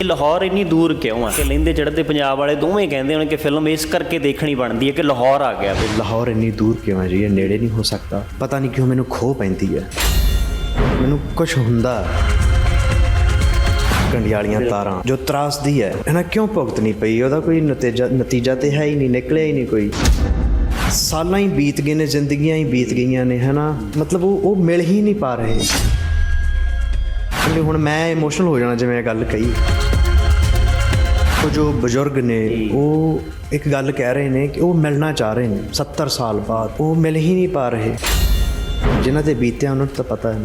ਇਹ ਲਾਹੌਰ ਇੰਨੀ ਦੂਰ ਕਿਉਂ ਆ? ਕਿ ਲੈਂਦੇ ਚੜ੍ਹਦੇ ਪੰਜਾਬ ਵਾਲੇ ਦੋਵੇਂ ਕਹਿੰਦੇ ਹਨ ਕਿ ਫਿਲਮ ਇਸ ਕਰਕੇ ਦੇਖਣੀ ਬਣਦੀ ਹੈ ਕਿ ਲਾਹੌਰ ਆ ਗਿਆ ਵੀ। ਲਾਹੌਰ ਇੰਨੀ ਦੂਰ ਕਿਉਂ ਹੈ ਜੀ? ਇਹ ਨੇੜੇ ਨਹੀਂ ਹੋ ਸਕਦਾ। ਪਤਾ ਨਹੀਂ ਕਿਉਂ ਮੈਨੂੰ ਖੋ ਪੈਂਦੀ ਹੈ। ਮੈਨੂੰ ਕੁਝ ਹੁੰਦਾ ਕੰਡਿਆਲੀਆਂ ਤਾਰਾਂ, ਜੋ ਤਰਾਸਦੀ ਹੈ। ਇਹਨਾਂ ਕਿਉਂ ਭੁਗਤਣੀ ਪਈ? ਉਹਦਾ ਕੋਈ ਨਤੀਜਾ ਨਤੀਜਾ ਤੇ ਹੈ ਹੀ ਨਹੀਂ, ਨਿਕਲਿਆ ਹੀ ਨਹੀਂ ਕੋਈ। ਸਾਲਾਂ ਹੀ ਬੀਤ ਗਏ ਨੇ, ਜ਼ਿੰਦਗੀਆਂ ਹੀ ਬੀਤ ਗਈਆਂ ਨੇ, ਹਨਾ? ਮਤਲਬ ਉਹ ਉਹ ਮਿਲ ਹੀ ਨਹੀਂ ਪਾ ਰਹੇ। ਹੁਣ ਮੈਂ ਇਮੋਸ਼ਨਲ ਹੋ ਜਾਣਾ ਜਿਵੇਂ ਇਹ ਗੱਲ ਕਹੀ। ਉਹ ਜੋ ਬਜ਼ੁਰਗ ਨੇ ਉਹ ਇੱਕ ਗੱਲ ਕਹਿ ਰਹੇ ਨੇ ਕਿ ਉਹ ਮਿਲਣਾ ਚਾਹ ਰਹੇ ਨੇ 70 ਸਾਲ ਬਾਅਦ ਉਹ ਮਿਲ ਹੀ ਨਹੀਂ ਪਾ ਰਹੇ। ਜਿਨ੍ਹਾਂ ਤੇ ਬੀਤਿਆ ਉਹਨਾਂ ਨੂੰ ਤਾਂ ਪਤਾ ਹੈ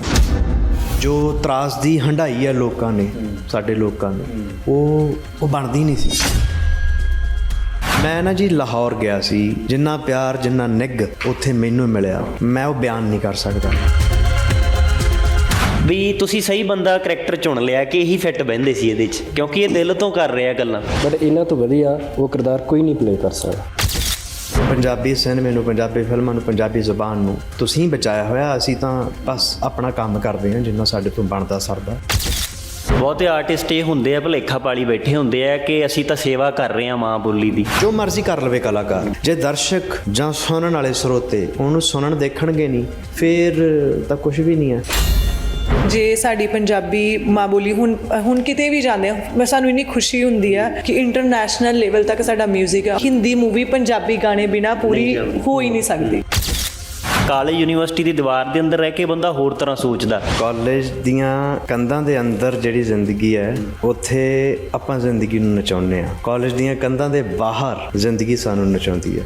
ਜੋ ਤਰਾਸਦੀ ਹੰਡਾਈ ਹੈ ਲੋਕਾਂ ਨੇ ਸਾਡੇ ਲੋਕਾਂ ਨੇ ਉਹ ਉਹ ਬਣਦੀ ਨਹੀਂ ਸੀ। ਮੈਂ ਨਾ ਜੀ ਲਾਹੌਰ ਗਿਆ ਸੀ ਜਿੰਨਾ ਪਿਆਰ ਜਿੰਨਾ ਨਿੱਘ ਉੱਥੇ ਮੈਨੂੰ ਮਿਲਿਆ। ਮੈਂ ਉਹ ਬਿਆਨ ਨਹੀਂ ਕਰ ਸਕਦਾ। ਵੀ ਤੁਸੀਂ ਸਹੀ ਬੰਦਾ ਕਰੈਕਟਰ ਚੁਣ ਲਿਆ ਕਿ ਇਹੀ ਫਿੱਟ ਬਹਿੰਦੇ ਸੀ ਇਹਦੇ 'ਚ ਕਿਉਂਕਿ ਇਹ ਦਿਲ ਤੋਂ ਕਰ ਰਿਹਾ ਗੱਲਾਂ। ਬਟ ਇਹਨਾਂ ਤੋਂ ਵਧੀਆ ਉਹ ਕਿਰਦਾਰ ਕੋਈ ਨਹੀਂ ਪਲੇ ਕਰ ਸਕਦਾ। ਪੰਜਾਬੀ ਸਿਨੇਮੇ ਨੂੰ ਪੰਜਾਬੀ ਫਿਲਮਾਂ ਨੂੰ ਪੰਜਾਬੀ ਜ਼ੁਬਾਨ ਨੂੰ ਤੁਸੀਂ ਬਚਾਇਆ ਹੋਇਆ ਅਸੀਂ ਤਾਂ ਬਸ ਆਪਣਾ ਕੰਮ ਕਰਦੇ ਹਾਂ ਜਿੰਨਾ ਸਾਡੇ ਤੋਂ ਬਣਦਾ ਸਰਦਾ। ਬਹੁਤੇ ਆਰਟਿਸਟ ਇਹ ਹੁੰਦੇ ਆ ਭਲੇਖਾ ਪਾਲੀ ਬੈਠੇ ਹੁੰਦੇ ਆ ਕਿ ਅਸੀਂ ਤਾਂ ਸੇਵਾ ਕਰ ਰਹੇ ਹਾਂ ਮਾਂ ਬੋਲੀ ਦੀ। ਜੋ ਮਰਜ਼ੀ ਕਰ ਲਵੇ ਕਲਾਕਾਰ ਜੇ ਦਰਸ਼ਕ ਜਾਂ ਸੁਣਨ ਵਾਲੇ ਸਰੋਤੇ ਉਹਨੂੰ ਸੁਣਨ ਦੇਖਣਗੇ ਨਹੀਂ ਫਿਰ ਤਾਂ ਕੁਝ ਵੀ ਨਹੀਂ ਹੈ। ਜੇ ਸਾਡੀ ਪੰਜਾਬੀ ਮਾਂ ਬੋਲੀ ਹੁਣ ਹੁਣ ਕਿਤੇ ਵੀ ਜਾਂਦੇ ਆ ਮੈਂ ਸਾਨੂੰ ਇੰਨੀ ਖੁਸ਼ੀ ਹੁੰਦੀ ਆ ਕਿ ਇੰਟਰਨੈਸ਼ਨਲ ਲੈਵਲ ਤੱਕ ਸਾਡਾ 뮤직 ਆ। ਹਿੰਦੀ ਮੂਵੀ ਪੰਜਾਬੀ ਗਾਣੇ ਬਿਨਾ ਪੂਰੀ ਹੋ ਹੀ ਨਹੀਂ ਸਕਦੀ। ਕਾਲਜ ਯੂਨੀਵਰਸਿਟੀ ਦੀ ਦੀਵਾਰ ਦੇ ਅੰਦਰ ਰਹਿ ਕੇ ਬੰਦਾ ਹੋਰ ਤਰ੍ਹਾਂ ਸੋਚਦਾ। ਕਾਲਜ ਦੀਆਂ ਕੰਧਾਂ ਦੇ ਅੰਦਰ ਜਿਹੜੀ ਜ਼ਿੰਦਗੀ ਹੈ ਉੱਥੇ ਆਪਾਂ ਜ਼ਿੰਦਗੀ ਨੂੰ ਨਚਾਉਂਦੇ ਆ ਕਾਲਜ ਦੀਆਂ ਕੰਧਾਂ ਦੇ ਬਾਹਰ ਜ਼ਿੰਦਗੀ ਸਾਨੂੰ ਨਚਾਉਂਦੀ ਹੈ।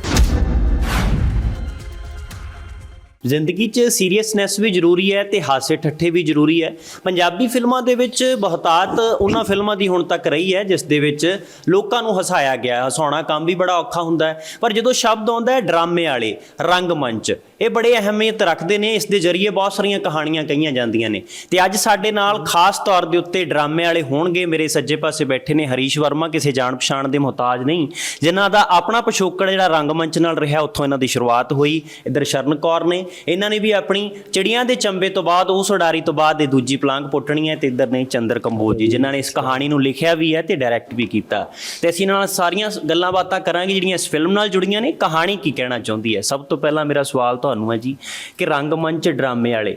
ਜ਼ਿੰਦਗੀ 'ਚ ਸੀਰੀਅਸਨੈਸ ਵੀ ਜ਼ਰੂਰੀ ਹੈ ਤੇ ਹਾਸੇ ਠੱਠੇ ਵੀ ਜ਼ਰੂਰੀ ਹੈ। ਪੰਜਾਬੀ ਫਿਲਮਾਂ ਦੇ ਵਿੱਚ ਬਹੁਤਾਤ ਉਹਨਾਂ ਫਿਲਮਾਂ ਦੀ ਹੁਣ ਤੱਕ ਰਹੀ ਹੈ, ਜਿਸ ਦੇ ਵਿੱਚ ਲੋਕਾਂ ਨੂੰ ਹਸਾਇਆ ਗਿਆ ਹਸਾਉਣਾ ਕੰਮ ਵੀ ਬੜਾ ਔਖਾ ਹੁੰਦਾ ਹੈ, ਪਰ ਜਦੋਂ ਸ਼ਬਦ ਆਉਂਦਾ ਹੈ, ਡਰਾਮੇ ਵਾਲੇ ਰੰਗਮੰਚ ਇਹ ਬੜੇ ਅਹਿਮੀਅਤ ਰੱਖਦੇ ਨੇ। ਇਸ ਦੇ ਜ਼ਰੀਏ ਬਹੁਤ ਸਾਰੀਆਂ ਕਹਾਣੀਆਂ ਕਹੀਆਂ ਜਾਂਦੀਆਂ ਨੇ। ਤੇ ਅੱਜ ਸਾਡੇ ਨਾਲ ਖਾਸ ਤੌਰ ਦੇ ਉੱਤੇ ਡਰਾਮੇ ਵਾਲੇ ਹੋਣਗੇ। ਮੇਰੇ ਸੱਜੇ ਪਾਸੇ ਬੈਠੇ ਨੇ ਹਰੀਸ਼ ਵਰਮਾ, ਕਿਸੇ ਜਾਣ ਪਛਾਣ ਦੇ ਮੁਹਤਾਜ ਨਹੀਂ, ਜਿਨ੍ਹਾਂ ਦਾ ਆਪਣਾ ਪਿਛੋਕੜ ਜਿਹੜਾ ਰੰਗਮੰਚ ਨਾਲ ਰਿਹਾ, ਉੱਥੋਂ ਇਹਨਾਂ ਦੀ ਸ਼ੁਰੂਆਤ ਹੋਈ। ਇੱਧਰ ਸ਼ਰਨ ਕੌਰ ਨੇ ਇਹਨਾਂ ਨੇ ਵੀ ਆਪਣੀ ਚਿੜੀਆਂ ਦੇ ਚੰਬੇ ਤੋਂ ਬਾਅਦ, ਉਸ ਉਡਾਰੀ ਤੋਂ ਬਾਅਦ ਇਹ ਦੂਜੀ ਪਲਾਂਗ ਪੁੱਟਣੀ ਹੈ ਤੇ ਇੱਧਰ ਨੇ ਚੰਦਰ ਕੰਬੋਜ ਜੀ, ਜਿਨ੍ਹਾਂ ਨੇ ਇਸ ਕਹਾਣੀ ਨੂੰ ਲਿਖਿਆ ਵੀ ਹੈ ਤੇ ਡਾਇਰੈਕਟ ਵੀ ਕੀਤਾ। ਤੇ ਅਸੀਂ ਇਹਨਾਂ ਨਾਲ ਸਾਰੀਆਂ ਗੱਲਾਂ ਬਾਤਾਂ ਕਰਾਂਗੇ ਜਿਹੜੀਆਂ ਇਸ ਫਿਲਮ ਨਾਲ ਜੁੜੀਆਂ ਨੇ। ਕਹਾਣੀ ਕੀ ਕਹਿਣਾ ਚਾਹੁੰਦੀ ਹੈ? ਸਭ ਤੋਂ ਪਹਿਲਾਂ ਮੇਰਾ ਸਵਾਲ ਤੁਹਾਨੂੰ ਹੈ ਜੀ ਕਿ ਰੰਗਮੰਚ ਡਰਾਮੇ ਵਾਲੇ,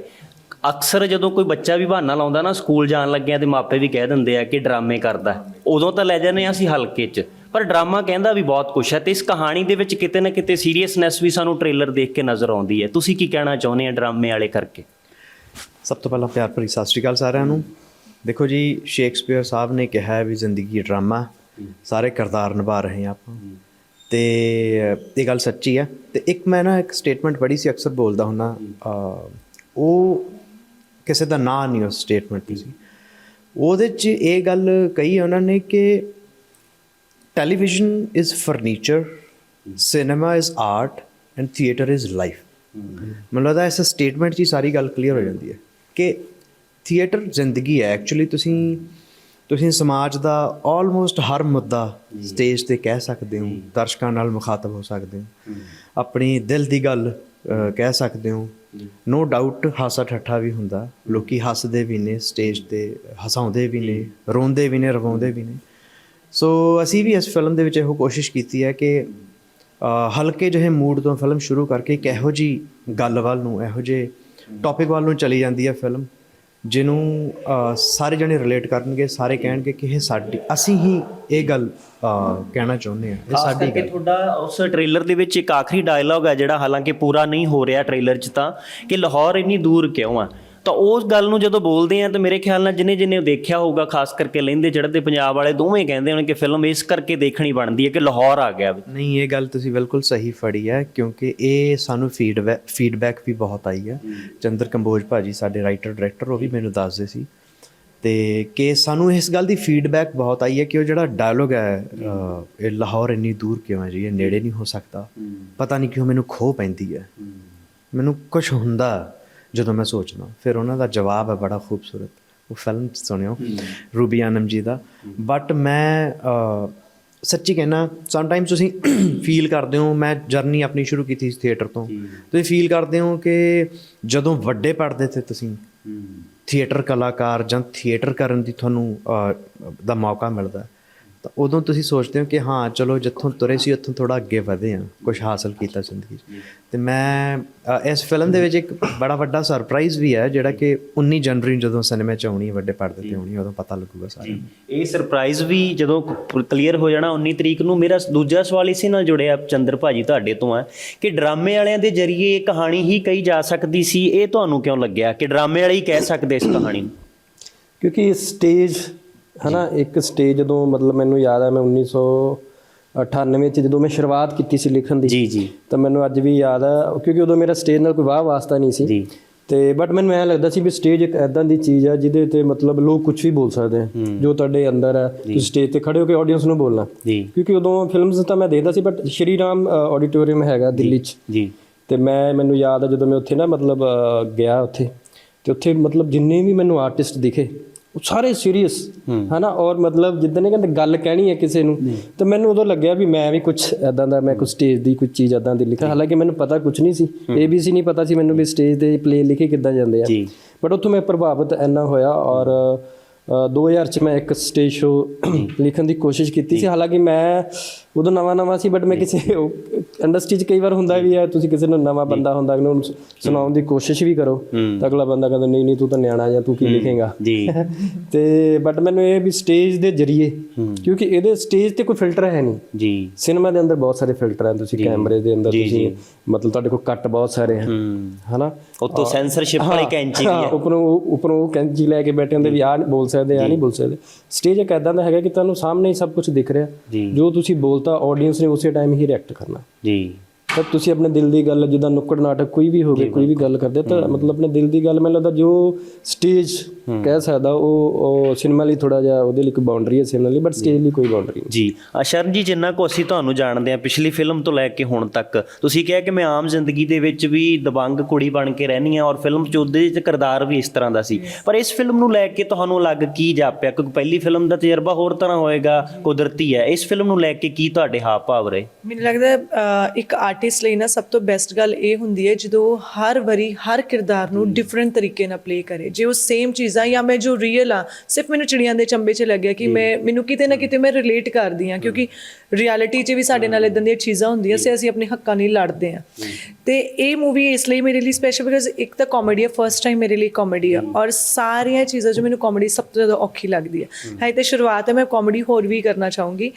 ਅਕਸਰ ਜਦੋਂ ਕੋਈ ਬੱਚਾ ਵੀ ਬਹਾਨਾ ਲਾਉਂਦਾ ਨਾ, ਸਕੂਲ ਜਾਣ ਲੱਗਿਆ ਤੇ ਮਾਪੇ ਵੀ ਕਹਿ ਦਿੰਦੇ ਆ ਕਿ ਡਰਾਮੇ ਕਰਦਾ। ਉਦੋਂ ਤਾਂ ਲੈ ਜਾਂਦੇ ਆ ਅਸੀਂ ਹਲਕੇ 'ਚ। ਪਰ ਡਰਾਮਾ ਕਹਿੰਦਾ ਵੀ ਬਹੁਤ ਕੁਛ ਹੈ ਤੇ ਇਸ ਕਹਾਣੀ ਦੇ ਵਿੱਚ ਕਿਤੇ ਨਾ ਕਿਤੇ ਸੀਰੀਅਸਨੈਸ ਵੀ ਸਾਨੂੰ ਟ੍ਰੇਲਰ ਦੇਖ ਕੇ ਨਜ਼ਰ ਆਉਂਦੀ ਹੈ। ਤੁਸੀਂ ਕੀ ਕਹਿਣਾ ਚਾਹੁੰਦੇ ਆ ਡਰਾਮੇ ਵਾਲੇ ਕਰਕੇ? ਸਭ ਤੋਂ ਪਹਿਲਾਂ ਪਿਆਰ ਭਰੀ ਸਤਿ ਸ਼੍ਰੀ ਅਕਾਲ ਸਾਰਿਆਂ ਨੂੰ। ਦੇਖੋ ਜੀ, ਸ਼ੇਕਸਪੀਅਰ ਸਾਹਿਬ ਨੇ ਕਿਹਾ ਹੈ ਵੀ ਜ਼ਿੰਦਗੀ ਡਰਾਮਾ ਸਾਰੇ ਕਿਰਦਾਰ ਨਿਭਾ ਰਹੇ ਹਾਂ ਆਪਾਂ। ਤੇ ਇਹ ਗੱਲ ਸੱਚੀ ਹੈ। ਤੇ ਇੱਕ ਮੈਂ ਨਾ ਇੱਕ ਸਟੇਟਮੈਂਟ ਪੜ੍ਹੀ ਸੀ, ਅਕਸਰ ਬੋਲਦਾ ਹੁੰਦਾ ਉਹ ਕਿਸੇ ਦਾ ਨਾਂ ਨਹੀਂ ਉਸ ਸਟੇਟਮੈਂਟ ਦੀ ਸੀ। ਉਹਦੇ 'ਚ ਇਹ ਗੱਲ ਕਹੀ ਉਹਨਾਂ ਨੇ ਕਿ television is furniture cinema is art and theatre is life ਮੈਨੂੰ ਲੱਗਦਾ ਇਸ ਸਟੇਟਮੈਂਟ 'ਚ ਹੀ ਸਾਰੀ ਗੱਲ ਕਲੀਅਰ ਹੋ ਜਾਂਦੀ ਹੈ ਕਿ ਥੀਏਟਰ ਜ਼ਿੰਦਗੀ ਹੈ। ਐਕਚੁਅਲੀ ਤੁਸੀਂ ਤੁਸੀਂ ਸਮਾਜ ਦਾ ਆਲਮੋਸਟ ਹਰ ਮੁੱਦਾ ਸਟੇਜ ਤੇ ਕਹਿ ਸਕਦੇ ਹੋ, ਦਰਸ਼ਕਾਂ ਨਾਲ ਮੁਖਾਤਬ ਹੋ ਸਕਦੇ ਹੋ। ਆਪਣੀ ਦਿਲ ਦੀ ਗੱਲ ਕਹਿ ਸਕਦੇ ਹੋ। ਨੋ ਡਾਊਟ ਹਾਸਾ ਠੱਠਾ ਵੀ ਹੁੰਦਾ। ਲੋਕੀ ਹੱਸਦੇ ਵੀ ਨੇ ਸਟੇਜ ਤੇ ਹਸਾਉਂਦੇ ਵੀ ਨੇ, ਰੋਂਦੇ ਵੀ ਨੇ, ਰਵਾਉਂਦੇ ਵੀ ਨੇ। ਸੋ ਅਸੀਂ ਵੀ ਇਸ ਫਿਲਮ ਦੇ ਵਿੱਚ ਇਹੋ ਕੋਸ਼ਿਸ਼ ਕੀਤੀ ਹੈ ਕਿ ਹਲਕੇ ਜਿਹੇ ਮੂਡ ਤੋਂ ਫਿਲਮ ਸ਼ੁਰੂ ਕਰਕੇ ਇੱਕ ਇਹੋ ਜੀ ਗੱਲ ਵੱਲ ਨੂੰ ਇਹੋ ਜਿਹੇ ਟੌਪਿਕ ਵੱਲ ਨੂੰ ਚਲੀ ਜਾਂਦੀ ਹੈ ਫਿਲਮ ਜਿਹਨੂੰ ਸਾਰੇ ਜਣੇ ਰਿਲੇਟ ਕਰਨਗੇ ਸਾਰੇ ਕਹਿਣਗੇ ਕਿ ਇਹ ਸਾਡੀ ਅਸੀਂ ਹੀ ਇਹ ਗੱਲ ਕਹਿਣਾ ਚਾਹੁੰਦੇ ਹਾਂ ਇਹ ਸਾਡੀ ਗੱਲ। ਤੁਹਾਡਾ ਉਸ ਟ੍ਰੇਲਰ ਦੇ ਵਿੱਚ ਇੱਕ ਆਖਰੀ ਡਾਇਲੌਗ ਹੈ ਜਿਹੜਾ ਹਾਲਾਂਕਿ ਪੂਰਾ ਨਹੀਂ ਹੋ ਰਿਹਾ ਟ੍ਰੇਲਰ 'ਚ ਤਾਂ ਕਿ ਲਾਹੌਰ ਇੰਨੀ ਦੂਰ ਕਿਉਂ ਆ? ਤਾਂ ਉਸ ਗੱਲ ਨੂੰ ਜਦੋਂ ਬੋਲਦੇ ਆ ਤਾਂ ਮੇਰੇ ਖਿਆਲ ਨਾਲ ਜਿਨੇ ਜਿਨੇ ਦੇਖਿਆ ਹੋਊਗਾ ਖਾਸ ਕਰਕੇ ਲੈਂਦੇ ਚੜ੍ਹਦੇ ਪੰਜਾਬ ਵਾਲੇ ਦੋਵੇਂ ਕਹਿੰਦੇ ਹੋਣ ਕਿ ਫਿਲਮ ਇਸ ਕਰਕੇ ਦੇਖਣੀ ਬਣਦੀ ਹੈ ਕਿ ਲਾਹੌਰ ਆ ਗਿਆ ਨਹੀਂ ਇਹ ਗੱਲ ਤੁਸੀਂ ਬਿਲਕੁਲ ਸਹੀ ਫੜੀ ਹੈ ਕਿਉਂਕਿ ਇਹ ਸਾਨੂੰ ਫੀਡਬੈਕ ਫੀਡਬੈਕ ਵੀ ਬਹੁਤ ਆਈ ਹੈ। ਚੰਦਰ ਕੰਬੋਜ ਭਾਜੀ ਸਾਡੇ ਰਾਈਟਰ ਡਾਇਰੈਕਟਰ ਉਹ ਵੀ ਮੈਨੂੰ ਦੱਸਦੇ ਸੀ। ਤੇ ਕਿ ਸਾਨੂੰ ਇਸ ਗੱਲ ਦੀ ਫੀਡਬੈਕ ਬਹੁਤ ਆਈ ਹੈ ਕਿ ਉਹ ਜਿਹੜਾ ਡਾਇਲੋਗ ਹੈ ਇਹ ਲਾਹੌਰ ਇੰਨੀ ਦੂਰ ਕਿਉਂ ਹੈ ਜੀ? ਇਹ ਨੇੜੇ ਨਹੀਂ ਹੋ ਸਕਦਾ। ਪਤਾ ਨਹੀਂ ਕਿਉਂ ਮੈਨੂੰ ਖੋ ਪੈਂਦੀ ਹੈ। ਮੈਨੂੰ ਕੁਝ ਹੁੰਦਾ ਜਦੋਂ ਮੈਂ ਸੋਚਦਾ ਫਿਰ ਉਹਨਾਂ ਦਾ ਜਵਾਬ ਹੈ ਬੜਾ ਖੂਬਸੂਰਤ। ਉਹ ਫਿਲਮ ਸੁਣਿਓ ਰੂਬੀ ਆਨਮ ਜੀ ਦਾ। ਬਟ ਮੈਂ ਸੱਚੀ ਕਹਿਣਾ ਸਮਟਾਈਮਸ ਤੁਸੀਂ ਫੀਲ ਕਰਦੇ ਹੋ ਮੈਂ ਜਰਨੀ ਆਪਣੀ ਸ਼ੁਰੂ ਕੀਤੀ ਸੀ ਥੀਏਟਰ ਤੋਂ। ਤੁਸੀਂ ਫੀਲ ਕਰਦੇ ਹੋ ਕਿ ਜਦੋਂ ਵੱਡੇ ਪੜਦੇ ਤੇ ਤੁਸੀਂ ਥੀਏਟਰ ਕਲਾਕਾਰ ਜਾਂ ਥੀਏਟਰ ਕਰਨ ਦੀ ਤੁਹਾਨੂੰ ਦਾ ਮੌਕਾ ਮਿਲਦਾ। ਹੈ, ਤਾਂ ਉਦੋਂ ਤੁਸੀਂ ਸੋਚਦੇ ਹੋ ਕਿ ਹਾਂ ਚਲੋ ਜਿੱਥੋਂ ਤੁਰੇ ਸੀ ਉੱਥੋਂ ਥੋੜਾ ਅੱਗੇ ਵਧੇ ਆ ਕੁਝ ਹਾਸਲ ਕੀਤਾ ਜ਼ਿੰਦਗੀ 'ਚ। ਤੇ ਮੈਂ ਇਸ ਫਿਲਮ ਦੇ ਵਿੱਚ ਇੱਕ ਬੜਾ ਵੱਡਾ ਸਰਪ੍ਰਾਈਜ਼ ਵੀ ਹੈ ਜਿਹੜਾ ਕਿ 19 ਜਨਵਰੀ ਨੂੰ ਜਦੋਂ ਸਿਨੇਮਾ 'ਚ ਆਉਣੀ ਹੈ, ਵੱਡੇ ਪਰਦੇ ਤੇ ਆਉਣੀ ਹੈ, ਉਦੋਂ ਪਤਾ ਲੱਗੂਗਾ ਸਾਰਿਆਂ ਨੂੰ ਇਹ ਸਰਪ੍ਰਾਈਜ਼ ਵੀ ਜਦੋਂ ਕਲੀਅਰ ਹੋ ਜਾਣਾ 19 ਤਰੀਕ ਨੂੰ ਮੇਰਾ ਦੂਜਾ ਸਵਾਲ ਇਸੇ ਨਾਲ ਜੁੜਿਆ ਚੰਦਰ ਭਾਜੀ ਤੁਹਾਡੇ ਤੋਂ ਹੈ ਕਿ ਡਰਾਮੇ ਵਾਲਿਆਂ ਦੇ ਜ਼ਰੀਏ ਇਹ ਕਹਾਣੀ ਹੀ ਕਹੀ ਜਾ ਸਕਦੀ ਸੀ ਇਹ ਤੁਹਾਨੂੰ ਕਿਉਂ ਲੱਗਿਆ? ਕਿ ਡਰਾਮੇ ਵਾਲੇ ਹੀ ਕਹਿ ਸਕਦੇ ਇਸ ਕਹਾਣੀ ਨੂੰ? ਕਿਉਂਕਿ ਸਟੇਜ ਹਨਾ ਇੱਕ ਸਟੇਜ ਜਦੋਂ ਮਤਲਬ ਮੈਨੂੰ ਯਾਦ ਹੈ ਮੈਂ 1998 ਚ ਜਦੋਂ ਮੈਂ ਸ਼ੁਰੂਆਤ ਕੀਤੀ ਸੀ ਲਿਖਣ ਦੀ ਜੀ ਜੀ। ਤਾਂ ਮੈਨੂੰ ਅੱਜ ਵੀ ਯਾਦ ਹੈ ਕਿਉਂਕਿ ਉਦੋਂ ਮੇਰਾ ਸਟੇਜ ਨਾਲ ਕੋਈ ਵਾਹ ਵਾਸਤਾ ਨਹੀਂ ਸੀ। ਜੀ। ਤੇ ਬਟ ਮੈਨੂੰ ਐਂ ਲੱਗਦਾ ਸੀ ਵੀ ਸਟੇਜ ਇੱਕ ਐਦਾਂ ਦੀ ਚੀਜ਼ ਆ ਜਿਹਦੇ ਤੇ ਮਤਲਬ ਲੋਕ ਕੁਝ ਵੀ ਬੋਲ ਸਕਦੇ ਆ ਜੋ ਤੁਹਾਡੇ ਅੰਦਰ ਹੈ ਤੁਸੀਂ ਸਟੇਜ ਤੇ ਖੜੇ ਹੋ ਕੇ ਆਡੀਅנס ਨੂੰ ਬੋਲਣਾ। ਕਿਉਂਕਿ ਉਦੋਂ ਫਿਲਮਸ ਤਾਂ ਮੈਂ ਦੇਖਦਾ ਸੀ ਬਟ ਸ਼੍ਰੀ ਰਾਮ ਆਡੀਟੋਰੀਅਮ ਹੈਗਾ ਦਿੱਲੀ 'ਚ। ਜੀ। ਤੇ ਮੈਂ ਮੈਨੂੰ ਯਾਦ ਹੈ ਜਦੋਂ ਮੈਂ ਉੱਥੇ ਨਾ ਮਤਲਬ ਗਿਆ ਉੱਥੇ ਤੇ ਉੱਥੇ ਮਤਲਬ ਜਿੰਨੇ ਵੀ ਮੈਨੂੰ ਆਰਟਿਸਟ ਦਿਖੇ ਉਹ ਸਾਰੇ ਸੀਰੀਅਸ ਹਨਾ? ਔਰ ਮਤਲਬ ਜਿੱਦਾਂ ਨੇ ਕਹਿੰਦੇ ਗੱਲ ਕਹਿਣੀ ਹੈ ਕਿਸੇ ਨੂੰ ਤੇ ਮੈਨੂੰ ਉਦੋਂ ਲੱਗਿਆ ਵੀ ਮੈਂ ਵੀ ਕੁਝ ਐਦਾਂ ਦਾ ਮੈਂ ਕੁਝ ਸਟੇਜ ਦੀ ਕੁਝ ਚੀਜ਼ ਐਦਾਂ ਦੀ ਲਿਖਾਂ। ਹਾਲਾਂਕਿ ਮੈਨੂੰ ਪਤਾ ਕੁਝ ਨਹੀਂ ਸੀ। ABC ਨਹੀਂ ਪਤਾ ਸੀ ਮੈਨੂੰ ਵੀ ਸਟੇਜ ਤੇ ਪਲੇ ਲਿਖੇ ਕਿੱਦਾਂ ਜਾਂਦੇ ਆ। ਬਟ ਉੱਥੋਂ ਮੈਂ ਪ੍ਰਭਾਵਿਤ ਇੰਨਾ ਹੋਇਆ ਔਰ 2000 ਚ ਮੈਂ ਇੱਕ ਸਟੇਜ ਸ਼ੋ ਲਿਖਣ ਦੀ ਕੋਸ਼ਿਸ਼ ਕੀਤੀ ਸੀ। ਹਾਲਾਂਕਿ ਮੈਂ ਉਦੋਂ ਨਵਾਂ ਨਵਾਂ ਸੀ ਬਟ ਮੈਂ ਕਿਸੇ ਇੰਡਸਟਰੀ 'ਚ ਕਈ ਵਾਰ ਹੁੰਦਾ ਵੀ ਹੈ ਤੁਸੀਂ ਕਿਸੇ ਨੂੰ ਨਵਾਂ ਬੰਦਾ ਹੁੰਦਾ ਅਗਲੇ ਨੂੰ ਸੁਣਾਉਣ ਦੀ ਕੋਸ਼ਿਸ਼ ਵੀ ਕਰੋ। ਤਾਂ ਅਗਲਾ ਬੰਦਾ ਕਹਿੰਦਾ ਨਹੀਂ ਨਹੀਂ ਤੂੰ ਤਾਂ ਨਿਆਣਾ ਜਾਂ ਤੂੰ ਕੀ ਲਿਖੇਗਾ? ਜੀ। ਤੇ ਬਟ ਮੈਨੂੰ ਇਹ ਵੀ ਸਟੇਜ ਦੇ ਜ਼ਰੀਏ ਕਿਉਂਕਿ ਇਹਦੇ ਸਟੇਜ ਤੇ ਕੋਈ ਫਿਲਟਰ ਹੈ ਨਹੀਂ। ਜੀ। ਸਿਨੇਮਾ ਦੇ ਅੰਦਰ ਬਹੁਤ ਸਾਰੇ ਫਿਲਟਰ ਹਨ ਤੁਸੀਂ ਕੈਮਰੇ ਦੇ ਅੰਦਰ ਤੁਸੀਂ ਮਤਲਬ ਤੁਹਾਡੇ ਕੋਲ ਕੱਟ ਬਹੁਤ ਸਾਰੇ ਹਨ ਹਨਾ? ਉਤੋਂ ਸੈਂਸਰਸ਼ਿਪ ਵਾਲੀ ਕੈਂਚੀ ਵੀ ਹਾਂ, ਉੱਪਰੋਂ ਉੱਪਰੋਂ ਕੈਂਚੀ ਲੈ ਕੇ ਬੈਠੇ ਹੁੰਦੇ ਵੀ ਨਹੀਂ ਬੋਲ ਸਕਦੇ ਆਹ ਨਹੀਂ ਬੋਲ ਸਕਦੇ। ਸਟੇਜ ਇੱਕ ਐਦਾਂ ਦਾ ਹੈਗਾ ਕਿ ਤੁਹਾਨੂੰ ਸਾਹਮਣੇ ਹੀ ਸਭ ਕੁਝ ਦਿਖ ਰਿਹਾ। ਜੋ। ਤੁਸੀਂ ਬੋਲਤਾ ਆਡੀਅנס ਨੇ ਉਸੇ ਟਾਈਮ ਹੀ ਰਿਐਕਟ ਕਰਨਾ। ਜੀ। ਤਾਂ ਤੁਸੀਂ ਆਪਣੇ ਦਿਲ ਦੀ ਗੱਲ ਜਿੱਦਾਂ ਨੁੱਕੜ ਨਾਟਕ ਕੋਈ ਵੀ ਹੋਵੇ ਕੋਈ ਵੀ ਗੱਲ ਕਰਦੇ ਤਾਂ ਮਤਲਬ ਆਪਣੇ ਦਿਲ ਦੀ ਗੱਲ ਮੈਨੂੰ ਲੱਗਦਾ ਜੋ ਸਟੇਜ ਕਹਿ ਸਕਦਾ ਉਹ ਉਹ ਸਿਨੇਮਾ ਲਈ ਥੋੜਾ ਜਿਹਾ ਉਹਦੇ ਲਈ ਕੋਈ ਬਾਉਂਡਰੀ ਹੈ ਸਿਨੇਮਾ ਲਈ ਬਟ ਸਟੇਜ ਲਈ ਕੋਈ ਬਾਉਂਡਰੀ ਨਹੀਂ। ਜੀ। ਅਸ਼ਰਨ ਜੀ ਜਿੰਨਾ ਕੋ ਅਸੀਂ ਤੁਹਾਨੂੰ ਜਾਣਦੇ ਹਾਂ ਪਿਛਲੀ ਫਿਲਮ ਤੋਂ ਲੈ ਕੇ ਹੁਣ ਤੱਕ ਤੁਸੀਂ ਕਿਹਾ ਕਿ ਮੈਂ ਆਮ ਜ਼ਿੰਦਗੀ ਦੇ ਵਿੱਚ ਵੀ ਦਬੰਗ ਕੁੜੀ ਬਣ ਕੇ ਰਹਿਣੀ ਆ ਔਰ ਫਿਲਮ 'ਚ ਉਹਦੇ ਵਿੱਚ ਕਿਰਦਾਰ ਵੀ ਇਸ ਤਰ੍ਹਾਂ ਦਾ ਸੀ। ਪਰ ਇਸ ਫਿਲਮ ਨੂੰ ਲੈ ਕੇ ਤੁਹਾਨੂੰ ਅਲੱਗ ਕੀ ਜਾਪਿਆ ਕਿਉਂਕਿ ਪਹਿਲੀ ਫਿਲਮ ਦਾ ਤਜਰਬਾ ਹੋਰ ਤਰ੍ਹਾਂ ਹੋਏਗਾ ਕੁਦਰਤੀ ਹੈ। ਇਸ ਫਿਲਮ ਨੂੰ ਲੈ ਕੇ ਕੀ ਤੁਹਾਡੇ ਹਾਵ ਭਾਵ ਰਹੇ? ਮੈਨੂੰ ਲੱਗਦਾ ਇੱਕ ਆਰਟਿਸਟ ਲਈ ਨਾ ਸਭ ਤੋਂ ਬੈਸਟ ਗੱਲ ਇਹ ਹੁੰਦੀ ਹੈ ਜਦੋਂ ਹਰ ਵਾਰੀ ਹਰ ਕਿਰਦਾਰ ਨੂੰ ਡਿਫਰੈਂਟ ਤਰੀਕੇ ਨਾਲ ਪਲੇ ਕਰੇ। ਜੇ ਉਹ ਸੇਮ ਚੀਜ਼ਾਂ ਜਾਂ ਮੈਂ ਜੋ ਰੀਅਲ ਆ ਸਿਰਫ ਮੈਨੂੰ ਚਿੜੀਆਂ ਦੇ ਚੰਬੇ 'ਚ ਲੱਗਿਆ ਕਿ ਮੈਂ ਮੈਨੂੰ ਕਿਤੇ ਨਾ ਕਿਤੇ ਮੈਂ ਰਿਲੇਟ ਕਰਦੀ ਆ ਕਿਉਂਕਿ ਰਿਐਲਿਟੀ 'ਚ ਵੀ ਸਾਡੇ ਨਾਲ ਇਦਾਂ ਦੀਆਂ ਚੀਜ਼ਾਂ ਹੁੰਦੀਆਂ ਸੇ ਅਸੀਂ ਆਪਣੇ ਹੱਕਾਂ ਲਈ ਲੜਦੇ ਆ ਤੇ ਇਹ ਮੂਵੀ ਇਸ ਲਈ ਮੇਰੇ ਲਈ ਸਪੈਸ਼ਲ ਬਿਕਾਜ਼ ਇੱਕ ਤਾਂ ਕਾਮੇਡੀ ਆ ਫਰਸਟ ਟਾਈਮ ਮੇਰੇ ਲਈ ਕਾਮੇਡੀ ਆ ਔਰ ਸਾਰੀਆਂ ਚੀਜ਼ਾਂ ਜੋ ਮੈਨੂੰ ਕਾਮੇਡੀ ਸਭ ਤੋਂ ਜ਼ਿਆਦਾ ਔਖੀ ਲੱਗਦੀ ਹੈ। ਹੈ ਤੇ ਸ਼ੁਰੂਆਤ ਹੈ ਮੈਂ ਕਾਮੇਡੀ ਹੋਰ ਵੀ ਕਰਨਾ ਚਾਹੂੰਗੀ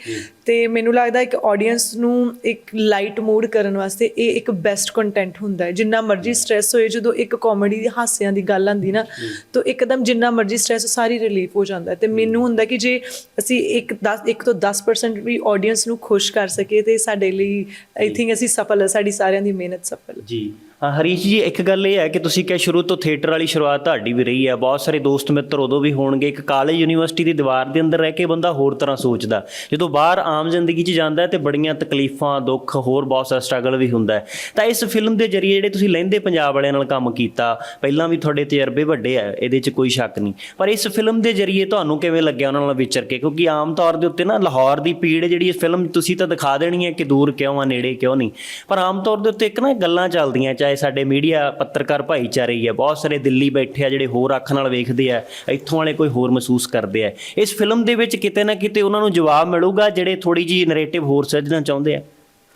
ਤੇ ਮੈਨੂੰ ਲੱਗਦਾ ਇੱਕ ਆਡੀਅנס ਨੂੰ ਇੱਕ ਲਾਈਟ ਮੂਡ ਕਰਨ ਕਰਨ ਵਾਸਤੇ ਇਹ ਇੱਕ ਬੈਸਟ ਕੰਟੈਂਟ ਹੁੰਦਾ ਹੈ। ਜਿੰਨਾ ਮਰਜ਼ੀ ਸਟ्रेस ਹੋਏ ਜਦੋਂ ਇੱਕ ਕਾਮੇਡੀ ਦੀ ਹਾਸਿਆਂ ਦੀ ਗੱਲ ਆਂਦੀ ਨਾ ਤਾਂ ਇੱਕਦਮ ਜਿੰਨਾ ਮਰਜ਼ੀ ਸਟ्रेस ਸਾਰੀ ਰਿਲੀਫ ਹੋ ਜਾਂਦਾ ਤੇ ਮੈਨੂੰ ਹੁੰਦਾ ਕਿ ਜੇ ਅਸੀਂ ਇੱਕ 10 1 ਤੋਂ 10% ਵੀ ਆਡੀਅנס ਨੂੰ ਖੁਸ਼ ਕਰ ਸਕੀਏ ਤੇ ਸਾਡੇ ਲਈ ਆਈ ਥਿੰਕ ਅਸੀਂ ਸਫਲ ਹੈ ਸਾਡੀ ਸਾਰਿਆਂ ਦੀ ਮਿਹਨਤ ਸਫਲ ਜੀ। ਹਰੀਸ਼ ਜੀ, ਇੱਕ ਗੱਲ ਇਹ ਹੈ ਕਿ ਤੁਸੀਂ ਕਿਹਾ ਸ਼ੁਰੂ ਤੋਂ ਥੀਏਟਰ ਵਾਲੀ ਸ਼ੁਰੂਆਤ ਤੁਹਾਡੀ ਵੀ ਰਹੀ ਹੈ। ਬਹੁਤ ਸਾਰੇ ਦੋਸਤ ਮਿੱਤਰ ਉਦੋਂ ਵੀ ਹੋਣਗੇ। ਇੱਕ ਕਾਲਜ ਯੂਨੀਵਰਸਿਟੀ ਦੀ ਦੀਵਾਰ ਦੇ ਅੰਦਰ ਰਹਿ ਕੇ ਬੰਦਾ ਹੋਰ ਤਰ੍ਹਾਂ ਸੋਚਦਾ। ਜਦੋਂ ਬਾਹਰ ਆਮ ਜ਼ਿੰਦਗੀ 'ਚ ਜਾਂਦਾ ਹੈ ਤੇ ਬੜੀਆਂ ਤਕਲੀਫਾਂ, ਦੁੱਖ, ਹੋਰ ਬਹੁਤ ਸਾਰਾ ਸਟਰਗਲ ਵੀ ਹੁੰਦਾ ਹੈ। ਤਾਂ ਇਸ ਫਿਲਮ ਦੇ ਜ਼ਰੀਏ ਜਿਹੜੇ ਤੁਸੀਂ ਲਹਿੰਦੇ ਪੰਜਾਬ ਵਾਲਿਆਂ ਨਾਲ ਕੰਮ ਕੀਤਾ, ਪਹਿਲਾਂ ਵੀ ਤੁਹਾਡੇ ਤਜਰਬੇ ਵੱਡੇ ਆ ਇਹਦੇ 'ਚ ਕੋਈ ਸ਼ੱਕ ਨਹੀਂ। ਪਰ ਇਸ ਫਿਲਮ ਦੇ ਜ਼ਰੀਏ ਤੁਹਾਨੂੰ ਕਿਵੇਂ ਲੱਗਿਆ ਉਹਨਾਂ ਨਾਲ ਵਿਚਰ ਕੇ? ਕਿਉਂਕਿ ਆਮ ਤੌਰ ਦੇ ਉੱਤੇ ਨਾ ਲਾਹੌਰ ਦੀ ਪੀੜ ਜਿਹੜੀ ਇਸ ਫਿਲਮ ਤੁਸੀਂ ਤਾਂ ਦਿਖਾ ਦੇਣੀ ਹੈ ਕਿ ਦੂਰ ਕਿਉਂ ਆ, ਨੇੜੇ ਕਿਉਂ ਨਹੀਂ? ਪਰ ਆਮ ਤੌਰ ਦੇ ਉੱਤੇ ਇੱਕ ਨਾ ਗੱਲਾਂ ਚੱਲਦੀਆਂ, ਚਾਹੇ ਸਾਡੇ ਮੀਡੀਆ ਪੱਤਰਕਾਰ ਭਾਈਚਾਰੇ ਹੀ ਆ। ਬਹੁਤ ਸਾਰੇ ਦਿੱਲੀ ਬੈਠੇ ਆ ਜਿਹੜੇ ਹੋਰ ਅੱਖ ਨਾਲ ਵੇਖਦੇ ਆ, ਇੱਥੋਂ ਵਾਲੇ ਕੋਈ ਹੋਰ ਮਹਿਸੂਸ ਕਰਦੇ ਆ। ਇਸ ਫਿਲਮ ਦੇ ਵਿੱਚ ਕਿਤੇ ਨਾ ਕਿਤੇ ਉਹਨਾਂ ਨੂੰ ਜਵਾਬ ਮਿਲੂਗਾ ਜਿਹੜੇ ਥੋੜੀ ਜੀ ਨੈਰੇਟਿਵ ਹੋਰ ਸਿਰਜਣਾ ਚਾਹੁੰਦੇ ਆ।